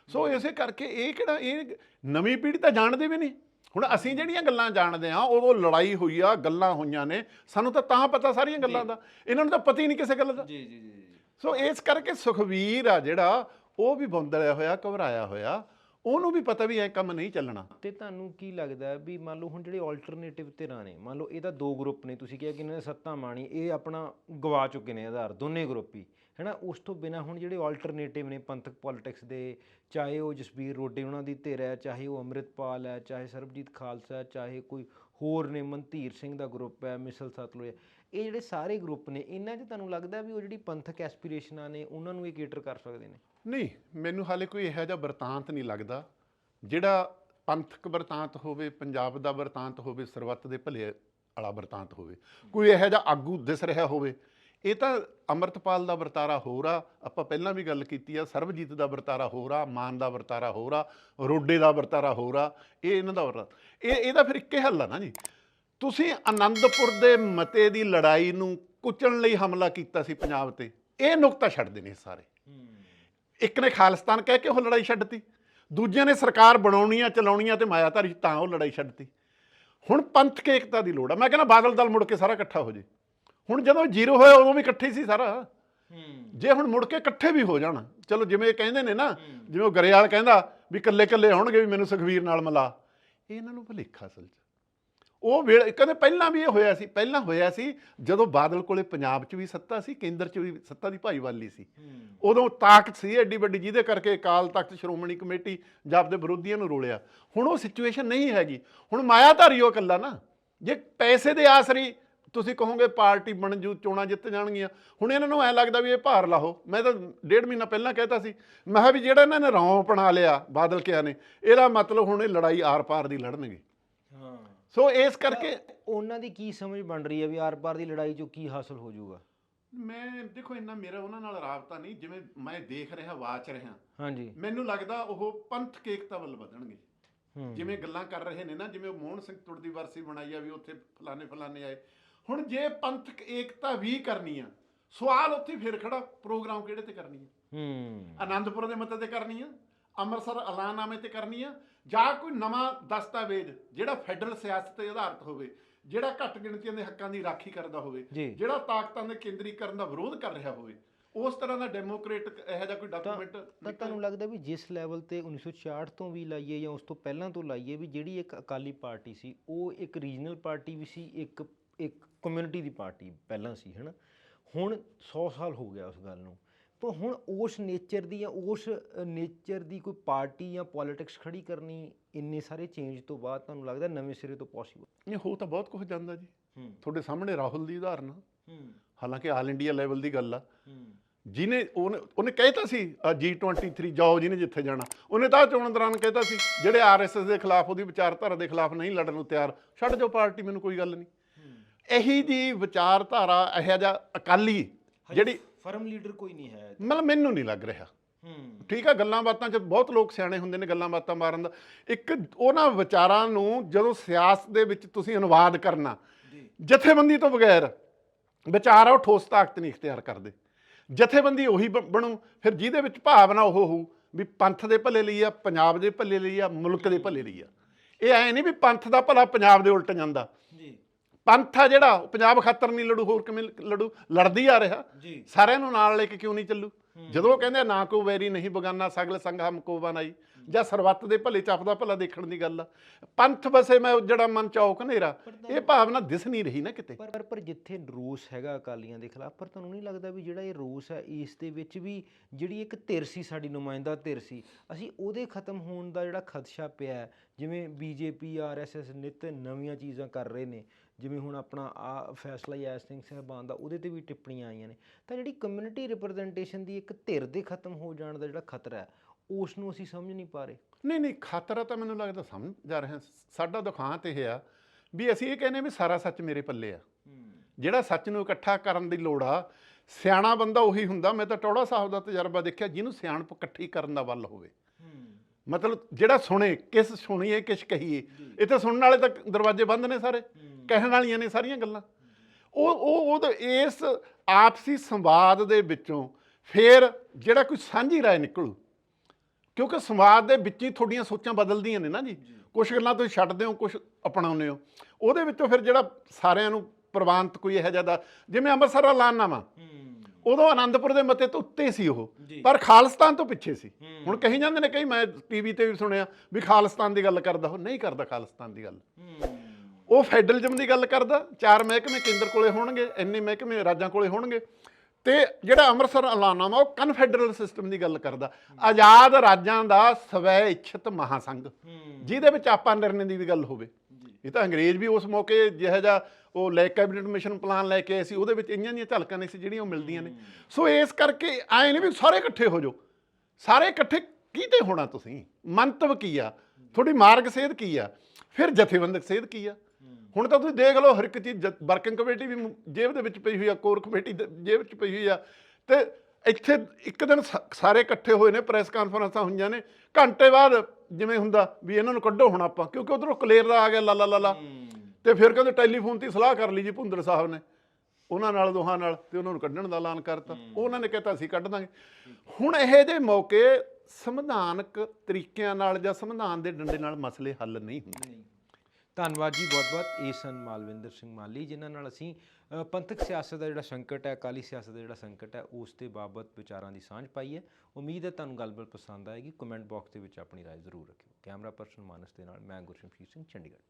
ਸੋ ਇਸੇ ਕਰਕੇ ਇਹ ਕਿਹੜਾ ਇਹ ਨਵੀਂ ਪੀੜ੍ਹੀ ਤਾਂ ਜਾਣਦੇ ਵੀ ਨਹੀਂ। ਹੁਣ ਅਸੀਂ ਜਿਹੜੀਆਂ ਗੱਲਾਂ ਜਾਣਦੇ ਆ ਉਦੋਂ ਲੜਾਈ ਹੋਈ ਆ ਗੱਲਾਂ ਹੋਈਆਂ ਨੇ ਸਾਨੂੰ ਤਾਂ ਤਾਂ ਪਤਾ ਸਾਰੀਆਂ ਗੱਲਾਂ ਦਾ। ਇਹਨਾਂ ਨੂੰ ਤਾਂ ਪਤਾ ਹੀ ਨਹੀਂ ਕਿਸੇ ਗੱਲ ਦਾ। ਜੀ ਜੀ ਜੀ ਸੋ ਇਸ ਕਰਕੇ ਸੁਖਵੀਰ ਆ ਜਿਹੜਾ ਉਹ ਵੀ ਬੰਦਲਿਆ ਹੋਇਆ ਘਬਰਾਇਆ ਹੋਇਆ। ਉਹਨੂੰ ਵੀ ਪਤਾ ਵੀ ਐ ਕੰਮ ਨਹੀਂ ਚੱਲਣਾ। ਤੇ ਤੁਹਾਨੂੰ ਕੀ ਲੱਗਦਾ ਵੀ ਮੰਨ ਲਓ ਹੁਣ ਜਿਹੜੇ ਆਲਟਰਨੇਟਿਵ ਧਿਰਾਂ ਨੇ ਮੰਨ ਲਓ ਇਹਦਾ ਦੋ ਗਰੁੱਪ ਨੇ ਤੁਸੀਂ ਕਿਹਾ ਕਿ ਇਹਨਾਂ ਦੇ ਸੱਤਾ ਮਾਣੀ ਇਹ ਆਪਣਾ ਗਵਾ ਚੁੱਕੇ ਨੇ ਆਧਾਰ ਦੋਨੇ ਗਰੁੱਪ ਹੀ। ਹੈ ਨਾ ਉਸ ਤੋਂ ਬਿਨਾ ਹੁਣ ਜਿਹੜੇ ਆਲਟਰਨੇਟਿਵ ਨੇ ਪੰਥਕ ਪੋਲਿਟਿਕਸ ਦੇ, ਚਾਹੇ ਉਹ ਜਸਬੀਰ ਰੋਡੇ ਉਹਨਾਂ ਦੀ ਧਿਰ ਹੈ, ਚਾਹੇ ਉਹ ਅੰਮ੍ਰਿਤਪਾਲ ਹੈ, ਚਾਹੇ ਸਰਬਜੀਤ ਖਾਲਸਾ ਹੈ, ਚਾਹੇ ਕੋਈ ਹੋਰ ਨੇ, ਮਨਧੀਰ ਸਿੰਘ ਦਾ ਗਰੁੱਪ ਹੈ, ਮਿਸਲ ਸਤਲੁਜ ਹੈ, ਇਹ ਜਿਹੜੇ ਸਾਰੇ ਗਰੁੱਪ ਨੇ, ਇਹਨਾਂ 'ਚ ਤੁਹਾਨੂੰ ਲੱਗਦਾ ਵੀ ਉਹ ਜਿਹੜੀ ਪੰਥਕ ਐਸਪੀਰੇਸ਼ਨਾਂ ਨੇ, ਉਹਨਾਂ ਨੂੰ ਇਹ ਕੇਟਰ ਕਰ ਸਕਦੇ ਨੇ? ਨਹੀਂ, ਮੈਨੂੰ ਹਾਲੇ ਕੋਈ ਇਹੋ ਜਿਹਾ ਵਰਤਾਂਤ ਨਹੀਂ ਲੱਗਦਾ, ਜਿਹੜਾ ਪੰਥਕ ਵਰਤਾਂਤ ਹੋਵੇ, ਪੰਜਾਬ ਦਾ ਵਰਤਾਂਤ ਹੋਵੇ, ਸਰਬੱਤ ਦੇ ਭਲੇ ਵਾਲਾ ਵਰਤਾਂਤ ਹੋਵੇ, ਕੋਈ ਇਹੋ ਜਿਹਾ ਆਗੂ ਦਿਸ ਰਿਹਾ ਹੋਵੇ ਇਹ ਤਾਂ ਅਮਰਤਪਾਲ ਦਾ ਵਰਤਾਰਾ ਹੋਰ ਆ ਆਪਾਂ ਪਹਿਲਾਂ ਵੀ ਗੱਲ ਕੀਤੀ ਆ ਸਰਬਜੀਤ ਦਾ ਵਰਤਾਰਾ ਹੋਰ ਆ ਮਾਨ ਦਾ ਵਰਤਾਰਾ ਹੋਰ ਆ ਰੋਡੇ ਦਾ ਵਰਤਾਰਾ ਹੋਰ ਆ ਇਹ ਇਹਨਾਂ ਦਾ ਵਰਤਾਰਾ। ਇਹ ਇਹਦਾ ਫਿਰ ਇੱਕੇ ਹੱਲ ਆ ਨਾ ਜੀ। ਤੁਸੀਂ ਆਨੰਦਪੁਰ ਦੇ ਮਤੇ ਦੀ ਲੜਾਈ ਨੂੰ ਕੁਚਲਣ ਲਈ ਹਮਲਾ ਕੀਤਾ ਸੀ ਪੰਜਾਬ ਤੇ ਇਹ ਨੁਕਤਾ ਛੱਡਦੇ ਨੇ ਸਾਰੇ। ਇੱਕ ਨੇ ਖਾਲਿਸਤਾਨ ਕਹਿ ਕੇ ਉਹ ਲੜਾਈ ਛੱਡਤੀ ਦੂਜਿਆਂ ਨੇ ਸਰਕਾਰ ਬਣਾਉਣੀ ਆ ਚਲਾਉਣੀ ਆ ਤੇ ਮਾਇਆਧਾਰੀ ਤਾਂ ਉਹ ਲੜਾਈ ਛੱਡਤੀ। ਹੁਣ ਪੰਥਕ ਏਕਤਾ ਦੀ ਲੋੜ ਆ। ਮੈਂ ਕਹਿੰਦਾ ਬਾਦਲ ਦਲ ਮੁੜ ਕੇ ਸਾਰਾ ਇਕੱਠਾ ਹੋ ਜੇ। ਹੁਣ ਜਦੋਂ ਜ਼ੀਰੋ ਹੋਇਆ ਉਦੋਂ ਵੀ ਇਕੱਠੇ ਸੀ ਸਾਰਾ। ਜੇ ਹੁਣ ਮੁੜ ਕੇ ਇਕੱਠੇ ਵੀ ਹੋ ਜਾਣ ਚਲੋ ਜਿਵੇਂ ਇਹ ਕਹਿੰਦੇ ਨੇ ਨਾ ਜਿਵੇਂ ਉਹ ਗਰੇਵਾਲ ਕਹਿੰਦਾ ਵੀ ਇਕੱਲੇ ਇਕੱਲੇ ਹੋਣਗੇ ਵੀ ਮੈਨੂੰ ਸੁਖਵੀਰ ਨਾਲ ਮਿਲਾ। ਇਹ ਇਹਨਾਂ ਨੂੰ ਭੁਲੇਖਾ ਅਸਲ 'ਚ। ਉਹ ਵੇਲੇ ਕਹਿੰਦੇ ਪਹਿਲਾਂ ਵੀ ਇਹ ਹੋਇਆ ਸੀ ਪਹਿਲਾਂ ਹੋਇਆ ਸੀ ਜਦੋਂ ਬਾਦਲ ਕੋਲੇ ਪੰਜਾਬ 'ਚ ਵੀ ਸੱਤਾ ਸੀ ਕੇਂਦਰ 'ਚ ਵੀ ਸੱਤਾ ਦੀ ਭਾਈਵਾਲੀ ਸੀ। ਉਦੋਂ ਤਾਕਤ ਸੀ ਐਡੀ ਵੱਡੀ ਜਿਹਦੇ ਕਰਕੇ ਅਕਾਲ ਤਖਤ ਸ਼੍ਰੋਮਣੀ ਕਮੇਟੀ ਜਾਂ ਆਪਦੇ ਵਿਰੋਧੀਆਂ ਨੂੰ ਰੋਲਿਆ। ਹੁਣ ਉਹ ਸਿਚੁਏਸ਼ਨ ਨਹੀਂ ਹੈਗੀ। ਹੁਣ ਮਾਇਆਧਾਰੀ ਉਹ ਇਕੱਲਾ ਨਾ। ਜੇ ਪੈਸੇ ਦੇ ਆਸਰੀ ਤੁਸੀਂ ਕਹੋਗੇ ਪਾਰਟੀ ਬਣ ਜੂ ਚੋਣਾਂ ਜਿੱਤ ਜਾਣਗੀਆਂ। ਹੁਣ ਇਹਨਾਂ ਨੂੰ ਐ ਲੱਗਦਾ ਵੀ ਇਹ ਭਾਰ ਲਾਹੋ। ਮੈਂ ਤਾਂ ਡੇਢ ਮਹੀਨਾ ਪਹਿਲਾਂ ਕਹਿਤਾ ਸੀ। ਮੈਂ ਕਿਹਾ ਵੀ ਜਿਹੜਾ ਇਹਨਾਂ ਨੇ ਰੌਂ ਅਪਣਾ ਲਿਆ ਬਾਦਲ ਕਿਆ ਨੇ ਇਹਦਾ ਮਤਲਬ ਹੁਣ ਇਹ ਲੜਾਈ ਆਰ-ਪਾਰ ਦੀ ਲੜਨਗੇ। ਹਾਂ। ਸੋ ਇਸ ਕਰਕੇ ਉਹਨਾਂ ਦੀ ਕੀ ਸਮਝ ਬਣ ਰਹੀ ਹੈ ਵੀ ਆਰ-ਪਾਰ ਦੀ ਲੜਾਈ 'ਚੋਂ ਕੀ ਹਾਸਲ ਹੋ ਜਾਊਗਾ? ਮੈਂ ਦੇਖੋ ਇੰਨਾ ਮੇਰਾ ਉਹਨਾਂ ਨਾਲ ਰਾਬਤਾ ਨਹੀਂ ਜਿਵੇਂ ਮੈਂ ਦੇਖ ਰਿਹਾ ਵਾਚ ਰਿਹਾ। ਹਾਂਜੀ। ਮੈਨੂੰ ਲੱਗਦਾ ਉਹ ਪੰਥਕ ਏਕਤਾ ਵੱਲ ਵਧਣਗੇ। ਜਿਵੇਂ ਗੱਲਾਂ ਕਰ ਰਹੇ ਨੇ ਨਾ ਜਿਵੇਂ ਮੋਹਨ ਸਿੰਘ ਤੁਰ ਦੀ ਵਰਸੀ ਬਣਾਈ ਆ ਵੀ ਉੱਥੇ ਫਲਾਣੇ ਫਲਾਣੇ ਆਏ। ਹੁਣ ਜੇ ਪੰਥਕ ਏਕਤਾ ਵੀ ਕਰਨੀ ਆ ਸਵਾਲ ਉੱਥੇ ਫਿਰ ਖੜਾ ਪ੍ਰੋਗਰਾਮ ਕਿਹੜੇ ਤੇ ਕਰਨੀ ਆ? ਹੂੰ। ਆਨੰਦਪੁਰ ਦੇ ਮੱਤੇ ਤੇ ਕਰਨੀ ਆ ਅੰਮ੍ਰਿਤਸਰ ਐਲਾਨਨਾਮੇ ਤੇ ਕਰਨੀ ਆ ਜਾਂ ਕੋਈ ਨਵਾਂ ਦਸਤਾਵੇਜ਼ ਜਿਹੜਾ ਫੈਡਰਲ ਸਿਆਸਤ ਤੇ ਆਧਾਰਿਤ ਹੋਵੇ ਜਿਹੜਾ ਘੱਟ ਗਿਣਤੀਆਂ ਦੇ ਹੱਕਾਂ ਦੀ ਰਾਖੀ ਕਰਦਾ ਹੋਵੇ ਜੀ। ਜਿਹੜਾ ਤਾਕਤਾਂ ਦੇ ਕੇਂਦਰੀਕਰਨ ਦਾ ਵਿਰੋਧ ਕਰ ਰਿਹਾ ਹੋਵੇ ਉਸ ਤਰ੍ਹਾਂ ਦਾ ਡੈਮੋਕ੍ਰੇਟਿਕ ਇਹੋ ਜਿਹਾ ਕੋਈ ਡਾਕੂਮੈਂਟ ਤਾਂ ਤੁਹਾਨੂੰ ਲੱਗਦਾ ਵੀ ਜਿਸ ਲੈਵਲ ਤੇ 1966 ਤੋਂ ਵੀ ਲਾਈਏ ਜਾਂ ਉਸ ਤੋਂ ਪਹਿਲਾਂ ਤੋਂ ਲਾਈਏ ਵੀ ਜਿਹੜੀ ਇੱਕ ਅਕਾਲੀ ਪਾਰਟੀ ਸੀ ਉਹ ਇੱਕ ਰੀਜਨਲ ਪਾਰਟੀ ਵੀ ਸੀ ਇੱਕ ਇੱਕ ਕਮਿਊਨਿਟੀ ਦੀ ਪਾਰਟੀ ਪਹਿਲਾਂ ਸੀ ਹੈਨਾ? ਹੁਣ 100 ਸਾਲ ਹੋ ਗਿਆ ਉਸ ਗੱਲ ਨੂੰ। ਪਰ ਹੁਣ ਉਸ ਨੇਚਰ ਦੀ ਜਾਂ ਉਸ ਨੇਚਰ ਦੀ ਕੋਈ ਪਾਰਟੀ ਜਾਂ ਪੋਲਿਟਿਕਸ ਖੜੀ ਕਰਨੀ ਇੰਨੇ ਸਾਰੇ ਚੇਂਜ ਤੋਂ ਬਾਅਦ ਤੁਹਾਨੂੰ ਲੱਗਦਾ ਨਵੇਂ ਸਿਰੇ ਤੋਂ ਪੋਸੀਬਲ ਇਹ ਹੋ ਤਾਂ ਬਹੁਤ ਕੁਝ ਜਾਂਦਾ ਜੀ। ਤੁਹਾਡੇ ਸਾਹਮਣੇ ਰਾਹੁਲ ਦੀ ਉਦਾਹਰਨ ਹਾਲਾਂਕਿ ਆਲ ਇੰਡੀਆ ਲੈਵਲ ਦੀ ਗੱਲ ਆ। ਜਿਹਨੇ ਉਹਨੇ ਉਹਨੇ ਕਹਿਤਾ ਸੀ G23 ਜਾਓ ਜਿਹਨੇ ਜਿੱਥੇ ਜਾਣਾ। ਉਹਨੇ ਤਾਂ ਚੋਣ ਦੌਰਾਨ ਕਹਿਤਾ ਸੀ ਜਿਹੜੇ ਆਰਐਸਐਸ ਦੇ ਖਿਲਾਫ ਉਹਦੀ ਵਿਚਾਰਧਾਰਾ ਦੇ ਖਿਲਾਫ ਨਹੀਂ ਲੜਨ ਨੂੰ ਤਿਆਰ ਛੱਡ ਜਾਓ ਪਾਰਟੀ ਮੈਨੂੰ ਕੋਈ ਗੱਲ ਨਹੀਂ। ਇਹੀ ਜੀ ਵਿਚਾਰਧਾਰਾ ਇਹੋ ਜਿਹਾ ਅਕਾਲੀ ਜਿਹੜੀ ਫਰਮ ਲੀਡਰ ਕੋਈ ਨਹੀਂ ਹੈ ਮਤਲਬ ਮੈਨੂੰ ਨਹੀਂ ਲੱਗ ਰਿਹਾ। ਹੂੰ। ਠੀਕ ਆ ਗੱਲਾਂ ਬਾਤਾਂ 'ਚ ਬਹੁਤ ਲੋਕ ਸਿਆਣੇ ਹੁੰਦੇ ਨੇ ਗੱਲਾਂ ਬਾਤਾਂ ਮਾਰਨ ਦਾ। ਇੱਕ ਉਹਨਾਂ ਵਿਚਾਰਾਂ ਨੂੰ ਜਦੋਂ ਸਿਆਸਤ ਦੇ ਵਿੱਚ ਤੁਸੀਂ ਅਨੁਵਾਦ ਕਰਨਾ ਜਥੇਬੰਦੀ ਤੋਂ ਬਗੈਰ ਵਿਚਾਰ ਆ ਉਹ ਠੋਸ ਤਾਕਤ ਨਹੀਂ ਇਖਤਿਆਰ ਕਰਦੇ। ਜਥੇਬੰਦੀ ਉਹੀ ਬਣੂ ਫਿਰ ਜਿਹਦੇ ਵਿੱਚ ਭਾਵਨਾ ਉਹ ਹੋਊ ਵੀ ਪੰਥ ਦੇ ਭਲੇ ਲਈ ਆ ਪੰਜਾਬ ਦੇ ਭਲੇ ਲਈ ਆ ਮੁਲਕ ਦੇ ਭਲੇ ਲਈ ਆ। ਇਹ ਐ ਨਹੀਂ ਵੀ ਪੰਥ ਦਾ ਭਲਾ ਪੰਜਾਬ ਦੇ ਉਲਟ ਜਾਂਦਾ। ਪੰਥ ਆ ਜਿਹੜਾ ਪੰਜਾਬ ਖਾਤਰ ਨਹੀਂ ਲੜੂ ਹੋਰ ਕਿਵੇਂ ਲੜੂ? ਲੜਦੀ ਆ ਰਿਹਾ। ਸਾਰਿਆਂ ਨੂੰ ਨਾਲ ਲੈ ਕੇ ਕਿਉਂ ਨਹੀਂ ਚੱਲੂ? ਜਦੋਂ ਕਹਿੰਦੇ ਨਾ ਕੋ ਵੈਰੀ ਨਹੀਂ ਬਗਾਨਾ ਸਗਲ ਸੰਗ ਹਮ ਕੋ ਬਨਾਈ। ਜਾਂ ਸਰਬੱਤ ਦੇ ਭਲੇ ਚੱਪਦਾ ਭਲਾ ਦੇਖਣ ਦੀ ਗੱਲ ਆ। ਪੰਥ ਵਸੇ ਮੈਂ ਜਿਹੜਾ ਮਨ ਚੌਕ ਹਨੇਰਾ ਇਹ ਭਾਵਨਾ ਦਿਸ ਨਹੀਂ ਰਹੀ ਨਾ ਕਿਤੇ। ਪਰ ਪਰ- ਜਿੱਥੇ ਰੋਸ ਹੈਗਾ ਅਕਾਲੀਆਂ ਦੇ ਖਿਲਾਫ ਪਰ ਤੁਹਾਨੂੰ ਨਹੀਂ ਲੱਗਦਾ ਵੀ ਜਿਹੜਾ ਇਹ ਰੋਸ ਹੈ ਇਸ ਦੇ ਵਿੱਚ ਵੀ ਜਿਹੜੀ ਇੱਕ ਧਿਰ ਸੀ ਸਾਡੀ ਨੁਮਾਇੰਦਾ ਧਿਰ ਸੀ ਅਸੀਂ ਉਹਦੇ ਖਤਮ ਹੋਣ ਦਾ ਜਿਹੜਾ ਖਦਸ਼ਾ ਪਿਆ ਜਿਵੇਂ ਬੀਜੇਪੀ ਆਰਐਸਐਸ ਨਿਤ ਨਵੀਆਂ ਚੀਜ਼ਾਂ ਕਰ ਰਹੇ ਨੇ ਜਿਵੇਂ ਹੁਣ ਆਪਣਾ ਆ ਫੈਸਲਾ ਯਾਸ ਸਿੰਘ ਸਾਹਿਬਾਨ ਦਾ, ਉਹਦੇ ਤੇ ਵੀ ਟਿੱਪਣੀਆਂ ਆਈਆਂ ਨੇ। ਤਾਂ ਜਿਹੜੀ ਕਮਿਊਨਿਟੀ ਰਿਪਰੈਜ਼ੈਂਟੇਸ਼ਨ ਦੀ ਇੱਕ ਧਿਰ ਦੇ ਖਤਮ ਹੋ ਜਾਣ ਦਾ ਜਿਹੜਾ ਖਤਰਾ ਹੈ ਉਸ ਨੂੰ ਅਸੀਂ ਸਮਝ ਨਹੀਂ ਪਾ ਰਹੇ। ਨਹੀਂ ਨਹੀਂ, ਖਤਰਾ ਤਾਂ ਮੈਨੂੰ ਲੱਗਦਾ ਸਮਝ ਜਾ ਰਿਹਾ। ਸਾਡਾ ਦੁਖਾਂਤ ਇਹ ਆ ਵੀ ਅਸੀਂ ਇਹ ਕਹਿੰਦੇ ਵੀ ਸਾਰਾ ਸੱਚ ਮੇਰੇ ਪੱਲੇ ਆ। ਜਿਹੜਾ ਸੱਚ ਨੂੰ ਇਕੱਠਾ ਕਰਨ ਦੀ ਲੋੜ ਆ, ਸਿਆਣਾ ਬੰਦਾ ਉਹੀ ਹੁੰਦਾ। ਮੈਂ ਤਾਂ ਟੌੜਾ ਸਾਹਿਬ ਦਾ ਤਜਰਬਾ ਦੇਖਿਆ, ਜਿਹਨੂੰ ਸਿਆਣਪ ਇਕੱਠੀ ਕਰਨ ਦਾ ਵੱਲ ਹੋਵੇ। ਮਤਲਬ ਜਿਹੜਾ ਸੁਣੇ, ਕਿਸ ਸੁਣੀਏ, ਕਿਸ ਕਹੀਏ, ਇਹ ਤਾਂ ਸੁਣਨ ਵਾਲੇ ਤਾਂ ਦਰਵਾਜ਼ੇ ਬੰਦ ਨੇ ਸਾਰੇ। ਕਹਿਣ ਵਾਲੀਆਂ ਨੇ ਸਾਰੀਆਂ ਗੱਲਾਂ। ਉਹ ਉਹ ਉਹ ਇਸ ਆਪਸੀ ਸੰਵਾਦ ਦੇ ਵਿੱਚੋਂ ਫੇਰ ਜਿਹੜਾ ਕੋਈ ਸਾਂਝੀ ਰਾਏ ਨਿਕਲੂ। ਕਿਉਂਕਿ ਸੰਵਾਦ ਦੇ ਵਿੱਚ ਹੀ ਤੁਹਾਡੀਆਂ ਸੋਚਾਂ ਬਦਲਦੀਆਂ ਨੇ ਨਾ ਜੀ। ਕੁਝ ਗੱਲਾਂ ਤੁਸੀਂ ਛੱਡਦੇ ਹੋ ਕੁਝ ਅਪਣਾਉਂਦੇ ਹੋ। ਉਹਦੇ ਵਿੱਚੋਂ ਫਿਰ ਜਿਹੜਾ ਸਾਰਿਆਂ ਨੂੰ ਪ੍ਰਵਾਨਤ ਕੋਈ ਇਹੋ ਜਿਹਾ ਦਾ ਜਿਵੇਂ ਅੰਮ੍ਰਿਤਸਰ ਐਲਾਨਨਾਮਾ ਉਦੋਂ ਆਨੰਦਪੁਰ ਦੇ ਮਤੇ ਤੋਂ ਉੱਤੇ ਸੀ ਉਹ। ਪਰ ਖਾਲਿਸਤਾਨ ਤੋਂ ਪਿੱਛੇ ਸੀ। ਹੁਣ ਕਹੀ ਜਾਂਦੇ ਨੇ ਕਈ ਮੈਂ ਟੀਵੀ ਤੇ ਵੀ ਸੁਣਿਆ ਵੀ ਖਾਲਿਸਤਾਨ ਦੀ ਗੱਲ ਕਰਦਾ। ਉਹ ਨਹੀਂ ਕਰਦਾ ਖਾਲਿਸਤਾਨ ਦੀ ਗੱਲ। ਉਹ ਫੈਡਰਲਿਜ਼ਮ ਦੀ ਗੱਲ ਕਰਦਾ, ਚਾਰ ਮਹਿਕਮੇ ਕੇਂਦਰ ਕੋਲੇ ਹੋਣਗੇ, ਇੰਨੇ ਮਹਿਕਮੇ ਰਾਜਾਂ ਕੋਲੇ ਹੋਣਗੇ। ਤੇ ਜਿਹੜਾ ਅੰਮ੍ਰਿਤਸਰ ਐਲਾਨਨਾਮਾ ਉਹ ਕਨਫੈਡਰਲ ਸਿਸਟਮ ਦੀ ਗੱਲ ਕਰਦਾ। ਆਜ਼ਾਦ ਰਾਜਾਂ ਦਾ ਸਵੈ ਇੱਛਤ ਮਹਾਸੰਘ, ਜਿਹਦੇ ਵਿੱਚ ਆਪਾਂ ਨਿਰਣੇ ਦੀ ਵੀ ਗੱਲ ਹੋਵੇ। ਇਹ ਤਾਂ ਅੰਗਰੇਜ਼ ਵੀ ਉਸ ਮੌਕੇ ਜਿਹੋ ਜਿਹਾ ਉਹ ਲੈ ਕੈਬਨਿਟ ਮਿਸ਼ਨ ਪਲਾਨ ਲੈ ਕੇ ਆਏ ਸੀ, ਉਹਦੇ ਵਿੱਚ ਇੰਨੀਆਂ ਦੀਆਂ ਝਲਕਾਂ ਨਹੀਂ ਸੀ, ਜਿਹੜੀਆਂ ਉਹ ਮਿਲਦੀਆਂ ਨੇ। ਸੋ ਇਸ ਕਰਕੇ ਆਏ ਨੇ ਵੀ ਸਾਰੇ ਇਕੱਠੇ ਹੋ ਜਾਓ। ਸਾਰੇ ਇਕੱਠੇ ਕਿਤੇ ਹੋਣਾ ਤੁਸੀਂ? ਮੰਤਵ ਕੀ ਆ? ਤੁਹਾਡੀ ਮਾਰਗ ਸੇਧ ਕੀ ਆ? ਫਿਰ ਜਥੇਬੰਦਕ ਸੇਧ ਕੀ ਆ? ਹੁਣ ਤਾਂ ਤੁਸੀਂ ਦੇਖ ਲਓ ਹਰ ਇੱਕ ਚੀਜ਼ ਵਰਕਿੰਗ ਕਮੇਟੀ ਵੀ ਜੇਬ ਦੇ ਵਿੱਚ ਪਈ ਹੋਈ ਆ ਕੋਰ ਕਮੇਟੀ ਦੇ- ਜੇਬ ਵਿੱਚ ਪਈ ਹੋਈ ਆ। ਤੇ ਇੱਥੇ ਇੱਕ ਦਿਨ ਸਾਰੇ ਇਕੱਠੇ ਹੋਏ ਨੇ ਪ੍ਰੈਸ ਕਾਨਫਰੰਸਾਂ ਹੋਈਆਂ ਨੇ। ਘੰਟੇ ਬਾਅਦ ਜਿਵੇਂ ਹੁੰਦਾ ਵੀ ਇਹਨਾਂ ਨੂੰ ਕੱਢੋ ਹੁਣ ਆਪਾਂ ਕਿਉਂਕਿ ਉਧਰੋਂ ਕਲੇਰ ਦਾ ਆ ਗਿਆ ਲਾ ਲਾ ਲਾ ਲਾ। ਤੇ ਫਿਰ ਕਹਿੰਦੇ ਟੈਲੀਫੋਨ ਤੇ ਸਲਾਹ ਕਰ ਲਈ ਜੀ ਭੁੰਦਰ ਸਾਹਿਬ ਨੇ। ਉਹਨਾਂ ਨਾਲ ਦੋਹਾਂ ਨਾਲ ਤੇ ਉਹਨਾਂ ਨੂੰ ਕੱਢਣ ਦਾ ਐਲਾਨ ਕਰਤਾ। ਉਹਨਾਂ ਨੇ ਕਹਿਤਾ ਅਸੀਂ ਕੱਢ ਦਾਂਗੇ। ਹੁਣ ਇਹੋ ਜਿਹੇ ਮੌਕੇ ਸੰਵਿਧਾਨਕ ਤਰੀਕਿਆਂ ਨਾਲ ਜਾਂ ਸੰਵਿਧਾਨ ਦੇ ਡੰਡੇ ਨਾਲ ਮਸਲੇ ਹੱਲ ਨਹੀਂ ਹੁੰਦੇ। ਧੰਨਵਾਦ ਜੀ ਬਹੁਤ-ਬਹੁਤ ਇਹ ਸਨ ਮਾਲਵਿੰਦਰ ਸਿੰਘ ਮਾਲੀ ਜਿਨ੍ਹਾਂ ਨਾਲ ਅਸੀਂ ਅ, ਪੰਥਕ ਸਿਆਸਤ ਦਾ ਜਿਹੜਾ ਸੰਕਟ ਹੈ ਅਕਾਲੀ ਸਿਆਸਤ ਦਾ ਜਿਹੜਾ ਸੰਕਟ ਹੈ ਉਸ ਦੇ ਬਾਬਤ ਵਿਚਾਰਾਂ ਦੀ ਸਾਂਝ ਪਾਈ ਹੈ ਉਮੀਦ ਹੈ ਤੁਹਾਨੂੰ ਗੱਲਬਾਤ ਪਸੰਦ ਆਏਗੀ ਕਮੈਂਟ ਬਾਕਸ ਦੇ ਵਿੱਚ ਆਪਣੀ رائے ਜ਼ਰੂਰ ਰੱਖਿਓ ਕੈਮਰਾ ਪਰਸਨ ਮਾਨਸ ਦੇ ਨਾਲ ਮੈਂ ਗੁਰਸ਼ਮਸ਼ੀਰ ਸਿੰਘ ਚੰਡੀਗੜ੍ਹ